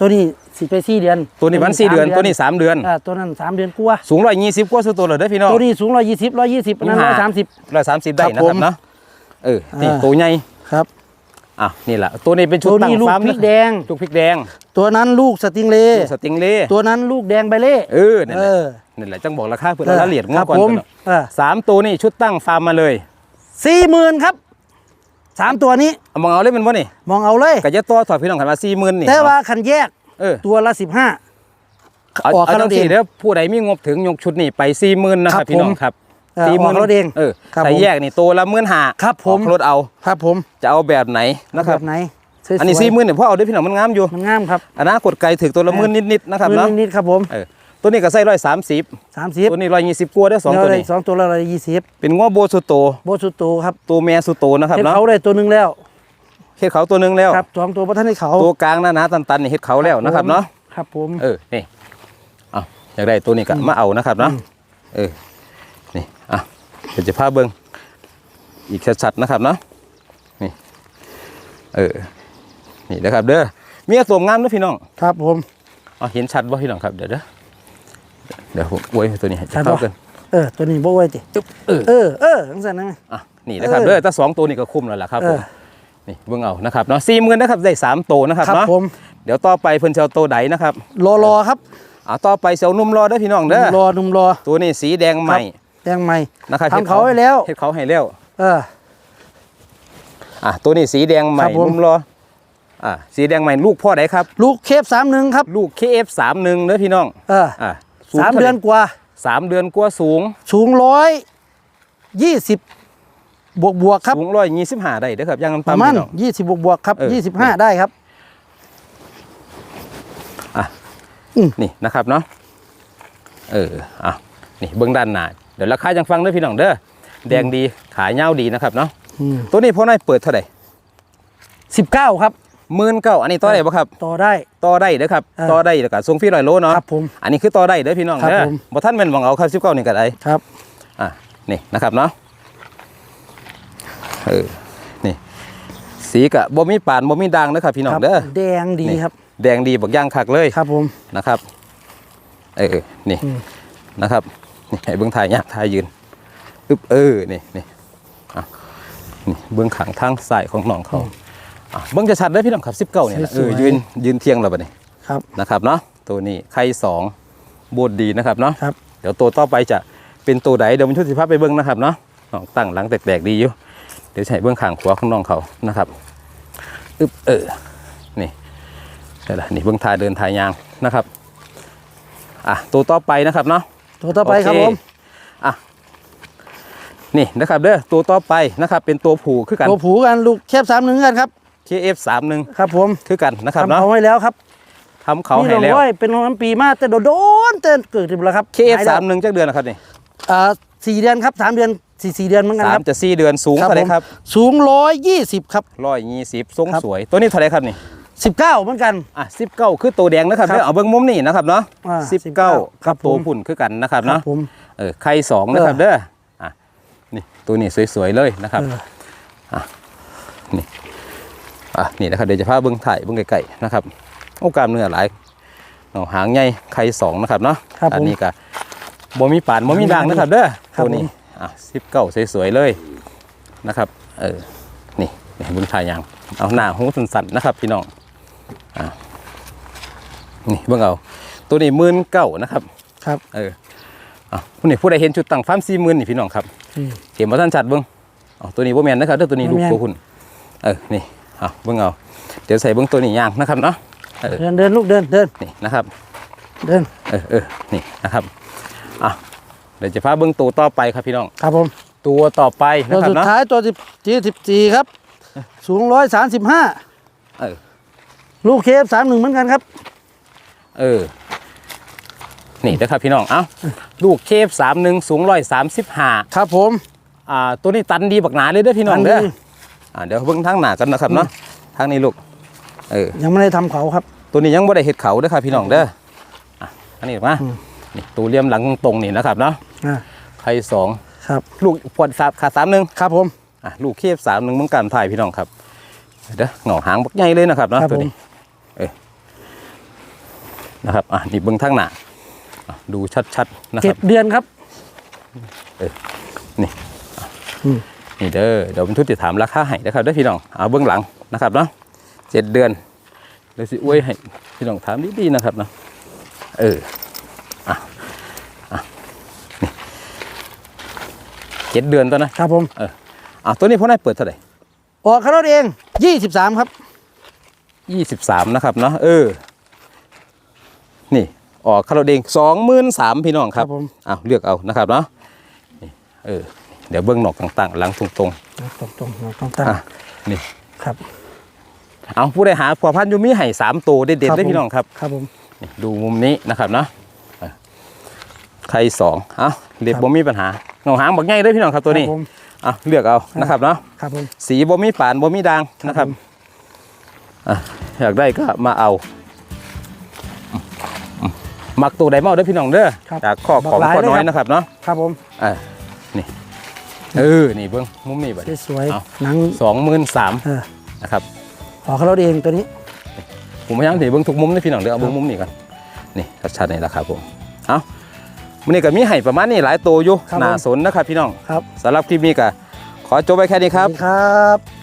[SPEAKER 2] ตัวนี้สิไปสี่เดือน
[SPEAKER 1] ตัวนี้มันสี่เดือน ตัวนี้สามเดือน
[SPEAKER 2] อ่าตัวนั้นสามเดือนกว่า
[SPEAKER 1] สูงร้อยยี่สิบกว่าสุดโตเลยเด้อพี่น้อง
[SPEAKER 2] ตัวนี้สูงร้อยยี่สิบร้อยยี่สิบอันนั้น
[SPEAKER 1] ยี่
[SPEAKER 2] ร้
[SPEAKER 1] สิ
[SPEAKER 2] อบย
[SPEAKER 1] ห้า
[SPEAKER 2] สามสิบ
[SPEAKER 1] ร้อยสามสิบได้
[SPEAKER 2] ครับ
[SPEAKER 1] นะค
[SPEAKER 2] ผ
[SPEAKER 1] รับ
[SPEAKER 2] ม
[SPEAKER 1] เนาะ เออนี่
[SPEAKER 2] อ่า
[SPEAKER 1] ตัวใหญ่
[SPEAKER 2] ครับ
[SPEAKER 1] อะนี่แหละ ตัวนี้เป็นชุด
[SPEAKER 2] ตัว
[SPEAKER 1] ตั้ง
[SPEAKER 2] นี้ลูก
[SPEAKER 1] ฟาร์ม
[SPEAKER 2] พริกแดง
[SPEAKER 1] ลูกพริกแดง
[SPEAKER 2] ตัวนั้นลูกสติงเล
[SPEAKER 1] ลูกสติงเล่
[SPEAKER 2] ตัวนั้นลูกแดงใบเล่
[SPEAKER 1] เออนั่น
[SPEAKER 2] เอ
[SPEAKER 1] แหละ
[SPEAKER 2] อ
[SPEAKER 1] นั่นแหละจังบอกราคาเพื่อเราละเอียดง
[SPEAKER 2] ครั
[SPEAKER 1] วก่อน
[SPEAKER 2] ผม
[SPEAKER 1] ตัวเนาะ
[SPEAKER 2] เออ
[SPEAKER 1] สามตัวนี่ชุดตั้งฟาร์มมาเลย
[SPEAKER 2] สี่หมื่นครับ สามตัวนี้
[SPEAKER 1] เอามองเอาเลยมันวะนี่
[SPEAKER 2] มองเอาเลย
[SPEAKER 1] กะจะตัวถอดพี่น้องขันมาสี่หมื่นนี่
[SPEAKER 2] แต่ว่าคันแยก
[SPEAKER 1] เออ
[SPEAKER 2] ตัวละสิบห้า
[SPEAKER 1] เอา
[SPEAKER 2] ออก
[SPEAKER 1] เอา
[SPEAKER 2] ค่าร
[SPEAKER 1] จั
[SPEAKER 2] ถ
[SPEAKER 1] งสี่
[SPEAKER 2] เอง
[SPEAKER 1] เด้อผู้ใดมีงบถึงยกชุดนี่ไปสี่หมื่นนะค
[SPEAKER 2] ครั
[SPEAKER 1] รับบพี่น้อง
[SPEAKER 2] ผม
[SPEAKER 1] ครับ
[SPEAKER 2] เออ
[SPEAKER 1] สี่หมื่น
[SPEAKER 2] ออกรถเอง
[SPEAKER 1] เออ
[SPEAKER 2] ครับ
[SPEAKER 1] แต่
[SPEAKER 2] ผม
[SPEAKER 1] แยกนี่ตัวละหมื่นห้า
[SPEAKER 2] ครับผม
[SPEAKER 1] รถเอา
[SPEAKER 2] ครับผม
[SPEAKER 1] จะเอาแบบไหนนะครับ
[SPEAKER 2] แบบไหนสวยๆ
[SPEAKER 1] อันนี้สี่หมื่นเนี่ยพ่อเอาด้วยพี่น้องมันงามอยู่
[SPEAKER 2] มันงามครับ
[SPEAKER 1] อนาคตไกลถึงตัวละหมื่นนิดๆนะครับ
[SPEAKER 2] มือ
[SPEAKER 1] เนาะ
[SPEAKER 2] นิดๆครับผม
[SPEAKER 1] เออ ตัวนี้ก็ใส่ร้อยสามสิบ
[SPEAKER 2] สามสิบ
[SPEAKER 1] ตัวนี้ร้อยยี่สิบกว่าได้อสองตัวนี้
[SPEAKER 2] สองตัวละร้อยยี่สิบ
[SPEAKER 1] เป็นงัวโบสุโต
[SPEAKER 2] โบสุโตครับ
[SPEAKER 1] ตัวแม่สุโตนะครับ
[SPEAKER 2] เฮ็ด
[SPEAKER 1] เนาะ
[SPEAKER 2] เขาได้ตัวหนึ่งแล้ว
[SPEAKER 1] เฮ็ดเขาตัวหนึงแล้ว
[SPEAKER 2] ครับสองตัวพระท่านให้เขา
[SPEAKER 1] ตัวกลางหน้าหนาตันตันๆนี่เฮ็ดเขาแล้วนะครับเนาะ
[SPEAKER 2] ครับผม
[SPEAKER 1] เออนี่เอาอยากได้ตัวนี้ก็มาเอานะครับเนาะเออนี่อะเดี๋ยวจะพาเบิ้งอีกชัดๆนะครับเนาะนี่เออนี่นะครับเด้อมีกระสวมงามเด้วยพี่น้อง
[SPEAKER 2] ครับผม
[SPEAKER 1] อ๋อเห็นชัดบ่พี่น้องครับเดี๋ยวเด้อ เดี๋ยวผมอวยให้ตัวนี้ให้
[SPEAKER 2] ชัดบ่
[SPEAKER 1] เข้ากัน
[SPEAKER 2] เออตัวนี้โบไว้ติ
[SPEAKER 1] จุ๊บเออ
[SPEAKER 2] เออเออทั้งสันนะ
[SPEAKER 1] อะนี่นะครับ
[SPEAKER 2] เออ
[SPEAKER 1] เด้อถ้าสองตัวนี่ก็คุ้มแล้วล่ะครับ
[SPEAKER 2] เอ
[SPEAKER 1] ผ
[SPEAKER 2] อ
[SPEAKER 1] มนี่เบิ่งเอานะครับเนาะสี่หมื่นนะครับได้สามตัวนะครับ
[SPEAKER 2] ครับ
[SPEAKER 1] เนาะ
[SPEAKER 2] ผม
[SPEAKER 1] เดี๋ยวต่อไปเพิ่นจะเอาตัวใดนะครับ
[SPEAKER 2] รอรอครับ
[SPEAKER 1] อ่าต่อไปเสียวนุ่มรอเด้อพี่น้อง
[SPEAKER 2] ห
[SPEAKER 1] เด้
[SPEAKER 2] นุ่
[SPEAKER 1] อ
[SPEAKER 2] มรอหนุ่มรอ
[SPEAKER 1] ตัวนี้สีแดงใหม่
[SPEAKER 2] แดงใหม่
[SPEAKER 1] นะครับ
[SPEAKER 2] ทำเขาไว้แล้ว
[SPEAKER 1] เฮ็ดเขาให้แล้ว
[SPEAKER 2] เออ
[SPEAKER 1] อะตัวนี้สีแดงใหม่
[SPEAKER 2] ครับผม
[SPEAKER 1] นุ่มรออะสีแดงใหม่ลูกพ่อใดครับ
[SPEAKER 2] ลูกเคฟสามหนึ่งครับ
[SPEAKER 1] ลูก KF31 เด้อพี่น้อง
[SPEAKER 2] เออ
[SPEAKER 1] อะ สูง
[SPEAKER 2] สาม
[SPEAKER 1] ท่ไหร่
[SPEAKER 2] เดือนกว่า
[SPEAKER 1] สามเดือนกว่าสูง
[SPEAKER 2] สูงร้อยยี่สิบบวกบวกครับ
[SPEAKER 1] สูงร้อยยี่สิบห้าได้เด้อครับย่าง
[SPEAKER 2] ป
[SPEAKER 1] ต่ำ
[SPEAKER 2] ระ
[SPEAKER 1] ๆ
[SPEAKER 2] มาณ
[SPEAKER 1] พี่น้อง
[SPEAKER 2] ยี่สิบบวกบวกครับ
[SPEAKER 1] เออ
[SPEAKER 2] ยี่สิบห้าได้ครับ
[SPEAKER 1] นี่นะครับเนาะเอออะนี่เบื้องด้านหน้าเดี๋ยวราคายังฟังเด้อพี่น้องเด้อแดงดีขายเงาวดีนะครับเนาะตัวนี้พ่อน้อยเปิดเท่าไหร่
[SPEAKER 2] สิบเก้าครับ
[SPEAKER 1] หมื่นเก้าอันนี้ต่อได้ปะครับ
[SPEAKER 2] ต่อได้
[SPEAKER 1] ต่อได้เด้อครับ
[SPEAKER 2] เออ
[SPEAKER 1] ต่อได้แล้วก็ส่งฟรีร้อยโลเนาะ
[SPEAKER 2] ครับผม
[SPEAKER 1] อันนี้คือต่อได้เด้อพี่น้อง
[SPEAKER 2] ครับ
[SPEAKER 1] เด้อ
[SPEAKER 2] ผม
[SPEAKER 1] บ่ท่านแม่นหวังเอาครับ19นี่ก็ได้
[SPEAKER 2] ครับ
[SPEAKER 1] อะนี่นะครับเนาะเออนี่ สีกะบ่มีปานบ่มีด่างนะครับพี่น้อง
[SPEAKER 2] ครับ
[SPEAKER 1] เด้อ
[SPEAKER 2] แดงดี
[SPEAKER 1] นี่
[SPEAKER 2] ครับ
[SPEAKER 1] แดงดีบักย่างคักเลย
[SPEAKER 2] ครับผม
[SPEAKER 1] นะครับเออนี่
[SPEAKER 2] อืม
[SPEAKER 1] นะครับนี่ให้เบื้องถ่ายยากถ่ายยืนอึบเออนี่นี่อะนี่เบื้องขังทางซ้ายของน้องเขา อะเบื้องจะชัดได้อพี่น้องครับ19เนี่ยนะเออยืนยืนเทียงเราบัดนี้
[SPEAKER 2] ครับ
[SPEAKER 1] นะครับเนาะตัวนี้ไข่สองบูดดีนะครับเนาะ
[SPEAKER 2] ครับ
[SPEAKER 1] เดี๋ยวตัวต่อไปจะเป็นตัวใดเดี๋ยวมันชุดสิภาพไปเบิ้งนะครับเนาะน้องตั้งหลังแตกๆดีอยู่เดี๋ยวใช้เบื้องข้างขวาของน้องเขานะครับอึบเออนี่เดี๋ยวละนี่เบื้องทายเดินทายยางนะครับอะตัวต่อไปนะครับเนาะ
[SPEAKER 2] ตัวต่อไปครับ
[SPEAKER 1] โอ
[SPEAKER 2] ผ
[SPEAKER 1] เค
[SPEAKER 2] ม
[SPEAKER 1] อะ นี่นะครับเด้อตัวต่อไปนะครับ เป็นตัวผูคือกัน
[SPEAKER 2] ตัวผูกันลูกแคบสามหนึ่งกันครับ
[SPEAKER 1] KF31
[SPEAKER 2] ครับผม
[SPEAKER 1] คือกันนะครับ
[SPEAKER 2] ทำ
[SPEAKER 1] เนาะ
[SPEAKER 2] เขาไว้แล้วครับ
[SPEAKER 1] ทำเขา
[SPEAKER 2] นี่
[SPEAKER 1] ให้
[SPEAKER 2] เรา
[SPEAKER 1] แล้ว
[SPEAKER 2] ร้อยเป็นน้ำปีมากแต่โดนๆเต้นเกิดขึ้นแล้วครับหายแล้ว
[SPEAKER 1] KF31 จักเดือนนะครับนี่
[SPEAKER 2] อ่าสี่เดือนครับสามเดือนสี่สี่เดือนเหมือนกัน
[SPEAKER 1] สา
[SPEAKER 2] ค
[SPEAKER 1] ม
[SPEAKER 2] รับ
[SPEAKER 1] จะสี่เดือนสูงเท่าไหร
[SPEAKER 2] ผม
[SPEAKER 1] ครับ
[SPEAKER 2] สูงร้อยยี่สิบครับ
[SPEAKER 1] ร้อยยี่สิบทรง
[SPEAKER 2] ครับ
[SPEAKER 1] สวย ตัวนี้เท่าไหรครับนี่
[SPEAKER 2] สิบเก้าเหมือนกัน
[SPEAKER 1] อะสิบเก้าคือตัวแดงนะครับ
[SPEAKER 2] ครับ
[SPEAKER 1] เดี๋ยวเอาเบิ้งมุมนี่นะครับเนาะ
[SPEAKER 2] อ่า
[SPEAKER 1] สิบเก้า
[SPEAKER 2] 19ครับ
[SPEAKER 1] ตัว
[SPEAKER 2] ผม
[SPEAKER 1] พุ่นคือกันนะครับ
[SPEAKER 2] ครั
[SPEAKER 1] เนาะ
[SPEAKER 2] บผม
[SPEAKER 1] เออไข่สองนะครับ
[SPEAKER 2] เออ
[SPEAKER 1] เด้ออะนี่ตัวนี้สวยๆเลยนะครับ
[SPEAKER 2] เออ
[SPEAKER 1] อะนี่นะครับเดี๋ยวจะพาเบิ้งถ่ายเบิ้งไก่ๆนะครับโอ้กล้ามเนื้อหลายเอาหางใหญ่ไข่สองนะครับเนาะ
[SPEAKER 2] ครับผม
[SPEAKER 1] อันี้ก็บ่มีปานบ่มีด่างนะครับเด้อ
[SPEAKER 2] ครับ
[SPEAKER 1] ตัวนี้
[SPEAKER 2] ผม
[SPEAKER 1] อะสิบเก้าสวยๆเลยนะครับเออนี่นี่เบิ้งถ่ายยางเอาหน้าหูสั้นๆนะครับ พี่น้องอะนี่เบิ้งเอาตัวนี้หมื่นเก้านะครับ
[SPEAKER 2] ครับ
[SPEAKER 1] เอออะผู้นี่ผู้ใดเห็นชุดตั้งฟาร์มสี่หมื่นนี่พี่น้องครับ
[SPEAKER 2] อืม
[SPEAKER 1] เห็นว่าท่านชัดเบิ้งอ๋อตัวนี้บ่แมนนะครับเด้อตัวนี้
[SPEAKER 2] บ่
[SPEAKER 1] ลูก
[SPEAKER 2] แม่น
[SPEAKER 1] ตัวหุ่นเออนี่ เอาเบิ้งเอา เดี๋ยวใส่เบิ้งตัวนี้ย่างนะครับเนาะเออ
[SPEAKER 2] เดินเดินลูกเดินเดิน
[SPEAKER 1] นี่นะครับ
[SPEAKER 2] เดิน
[SPEAKER 1] เออเออนี่นะครับอะเดี๋ยวจะพาเบิ้งตัวต่อไปครับพี่น้อง
[SPEAKER 2] ครับผม
[SPEAKER 1] ตัวต่อไป
[SPEAKER 2] ตั
[SPEAKER 1] นะ
[SPEAKER 2] ว
[SPEAKER 1] ครับ
[SPEAKER 2] สุด
[SPEAKER 1] เนาะ
[SPEAKER 2] ท้ายตัวสิบจีสิบสี่ครับ สูงร้อยสามสิบห้า
[SPEAKER 1] เออ
[SPEAKER 2] ลูกเคฟสามหนึ่งเหมือนกันครับ
[SPEAKER 1] เออ นี่นะครับพี่น้องเอ้าลูกเคฟสามหนึ่งสูงร้อยสามสิบห้า
[SPEAKER 2] ครับผม
[SPEAKER 1] อ่าตัวนี้ตันดีบักหนาเลยเด้อพี่น้อง
[SPEAKER 2] ตันดี
[SPEAKER 1] เด้อ อ่าเดี๋ยวเบิ้งทางหน้ากันนะครับเนาะทางนี้ลูกเออ
[SPEAKER 2] ยังไม่ได้ทำเขาครับ
[SPEAKER 1] ตัวนี้ยังไม่ได้เห็ดเขาเด้อครับพี่น้องเด้ออะอันนี้มา
[SPEAKER 2] อืม
[SPEAKER 1] นี่ตัวเลี่ยมหลังตรงๆนี่นะครับเนาะ
[SPEAKER 2] อ่า
[SPEAKER 1] ไข่สอง
[SPEAKER 2] ครับ
[SPEAKER 1] ลูกปวดสามขาสามหนึ่ง
[SPEAKER 2] ครับผม
[SPEAKER 1] อะลูกเคฟสามหนึ่งเหมือนกันถ่ายพี่น้องครับเด้อเหงาหางบักใหญ่เลยนะครับเนาะ
[SPEAKER 2] ครับ
[SPEAKER 1] ตัว
[SPEAKER 2] ผม
[SPEAKER 1] นี้เออนะครับอะนี่เบิ้งทางหน้าอะดูชัดๆนะค
[SPEAKER 2] เจ็
[SPEAKER 1] รั
[SPEAKER 2] ด
[SPEAKER 1] บ
[SPEAKER 2] เดือนครับ
[SPEAKER 1] นี่
[SPEAKER 2] อืม
[SPEAKER 1] นี่ เด้อเดี๋ยวผมทุติถามราคาให้นะครับเด้อพี่น้องเอาเบื้องหลังนะครับเนาะเจ็ดเดือนเดี๋ยวสิอวยให้พี่น้องถามดีๆนะครับเนาะเอออะอะนี่เจ็ดเดือนตัวนะครับ
[SPEAKER 2] ผม
[SPEAKER 1] อะตัวนี้พ่อได้เปิดเท่าไหร่
[SPEAKER 2] ออกคารถเองยี่สิบสามครับ
[SPEAKER 1] ยี่สิบสามนะครับเนาะเออ นี่ออกคาร์เดงสองหมื่นสามพี่น้องครับ
[SPEAKER 2] ครับผม
[SPEAKER 1] เอาเลือกเอานะครับเนาะนี่เออ เดี๋ยวเบื้องหนอกต่างๆหลังตรง
[SPEAKER 2] ตรงตรงตรงตรง
[SPEAKER 1] ๆ
[SPEAKER 2] ตั้ง
[SPEAKER 1] อะนี่
[SPEAKER 2] ครับ
[SPEAKER 1] เอาผู้ใดหาผัวพันธุ์อยูมีไห่สามตัวเด็ดๆ
[SPEAKER 2] ครับ
[SPEAKER 1] ได้
[SPEAKER 2] ผม
[SPEAKER 1] พี่น้องครับ
[SPEAKER 2] ครับผม
[SPEAKER 1] นี่ดูมุมนี้นะครับเนาะเออไข่สองเอ้าเรียบบ่มีปัญหาเงาหางบักใหญ่เด้อพี่น้องครับตัวนี้
[SPEAKER 2] ครับผม
[SPEAKER 1] อะเลือกเอานะครับเนาะ
[SPEAKER 2] ครับผม
[SPEAKER 1] สีบ่มีปานบ่มีด่างนะครับ
[SPEAKER 2] ผม
[SPEAKER 1] อะอยากได้ก็มาเอาอืมอืมมักตัวไดเมาเด้อพี่น้องเด้อ
[SPEAKER 2] ครับ
[SPEAKER 1] จากข้อของ
[SPEAKER 2] บักหลาย
[SPEAKER 1] พ่อน้อย
[SPEAKER 2] เลยครับ
[SPEAKER 1] นะครับเนาะ
[SPEAKER 2] ครับผม
[SPEAKER 1] อ่านี่ เออ นี่เบิ้งมุมนี้บัด
[SPEAKER 2] สวย
[SPEAKER 1] เอา
[SPEAKER 2] ๆหนัง
[SPEAKER 1] สองหมื่นสาม
[SPEAKER 2] เออ
[SPEAKER 1] นะครับ
[SPEAKER 2] ขอเขาเราเองตัวนี้
[SPEAKER 1] ผมพยายามเดี๋ยวเบิ้งทุกมุมนะพี่น้องเด้อเอาเบิ้งมุมนี้ก่อนนี่ชัดๆนี่แหละครับผมเอาวันนี้ก็มีไห่ประมาณนี้หลายตัวอยู่
[SPEAKER 2] ครับผม
[SPEAKER 1] น่าสนนะครับพี่น้อง
[SPEAKER 2] ครับ
[SPEAKER 1] สำหรับคลิปนี้ก็ขอจบไปแค่นี้ครับ
[SPEAKER 2] สวัสดีครับ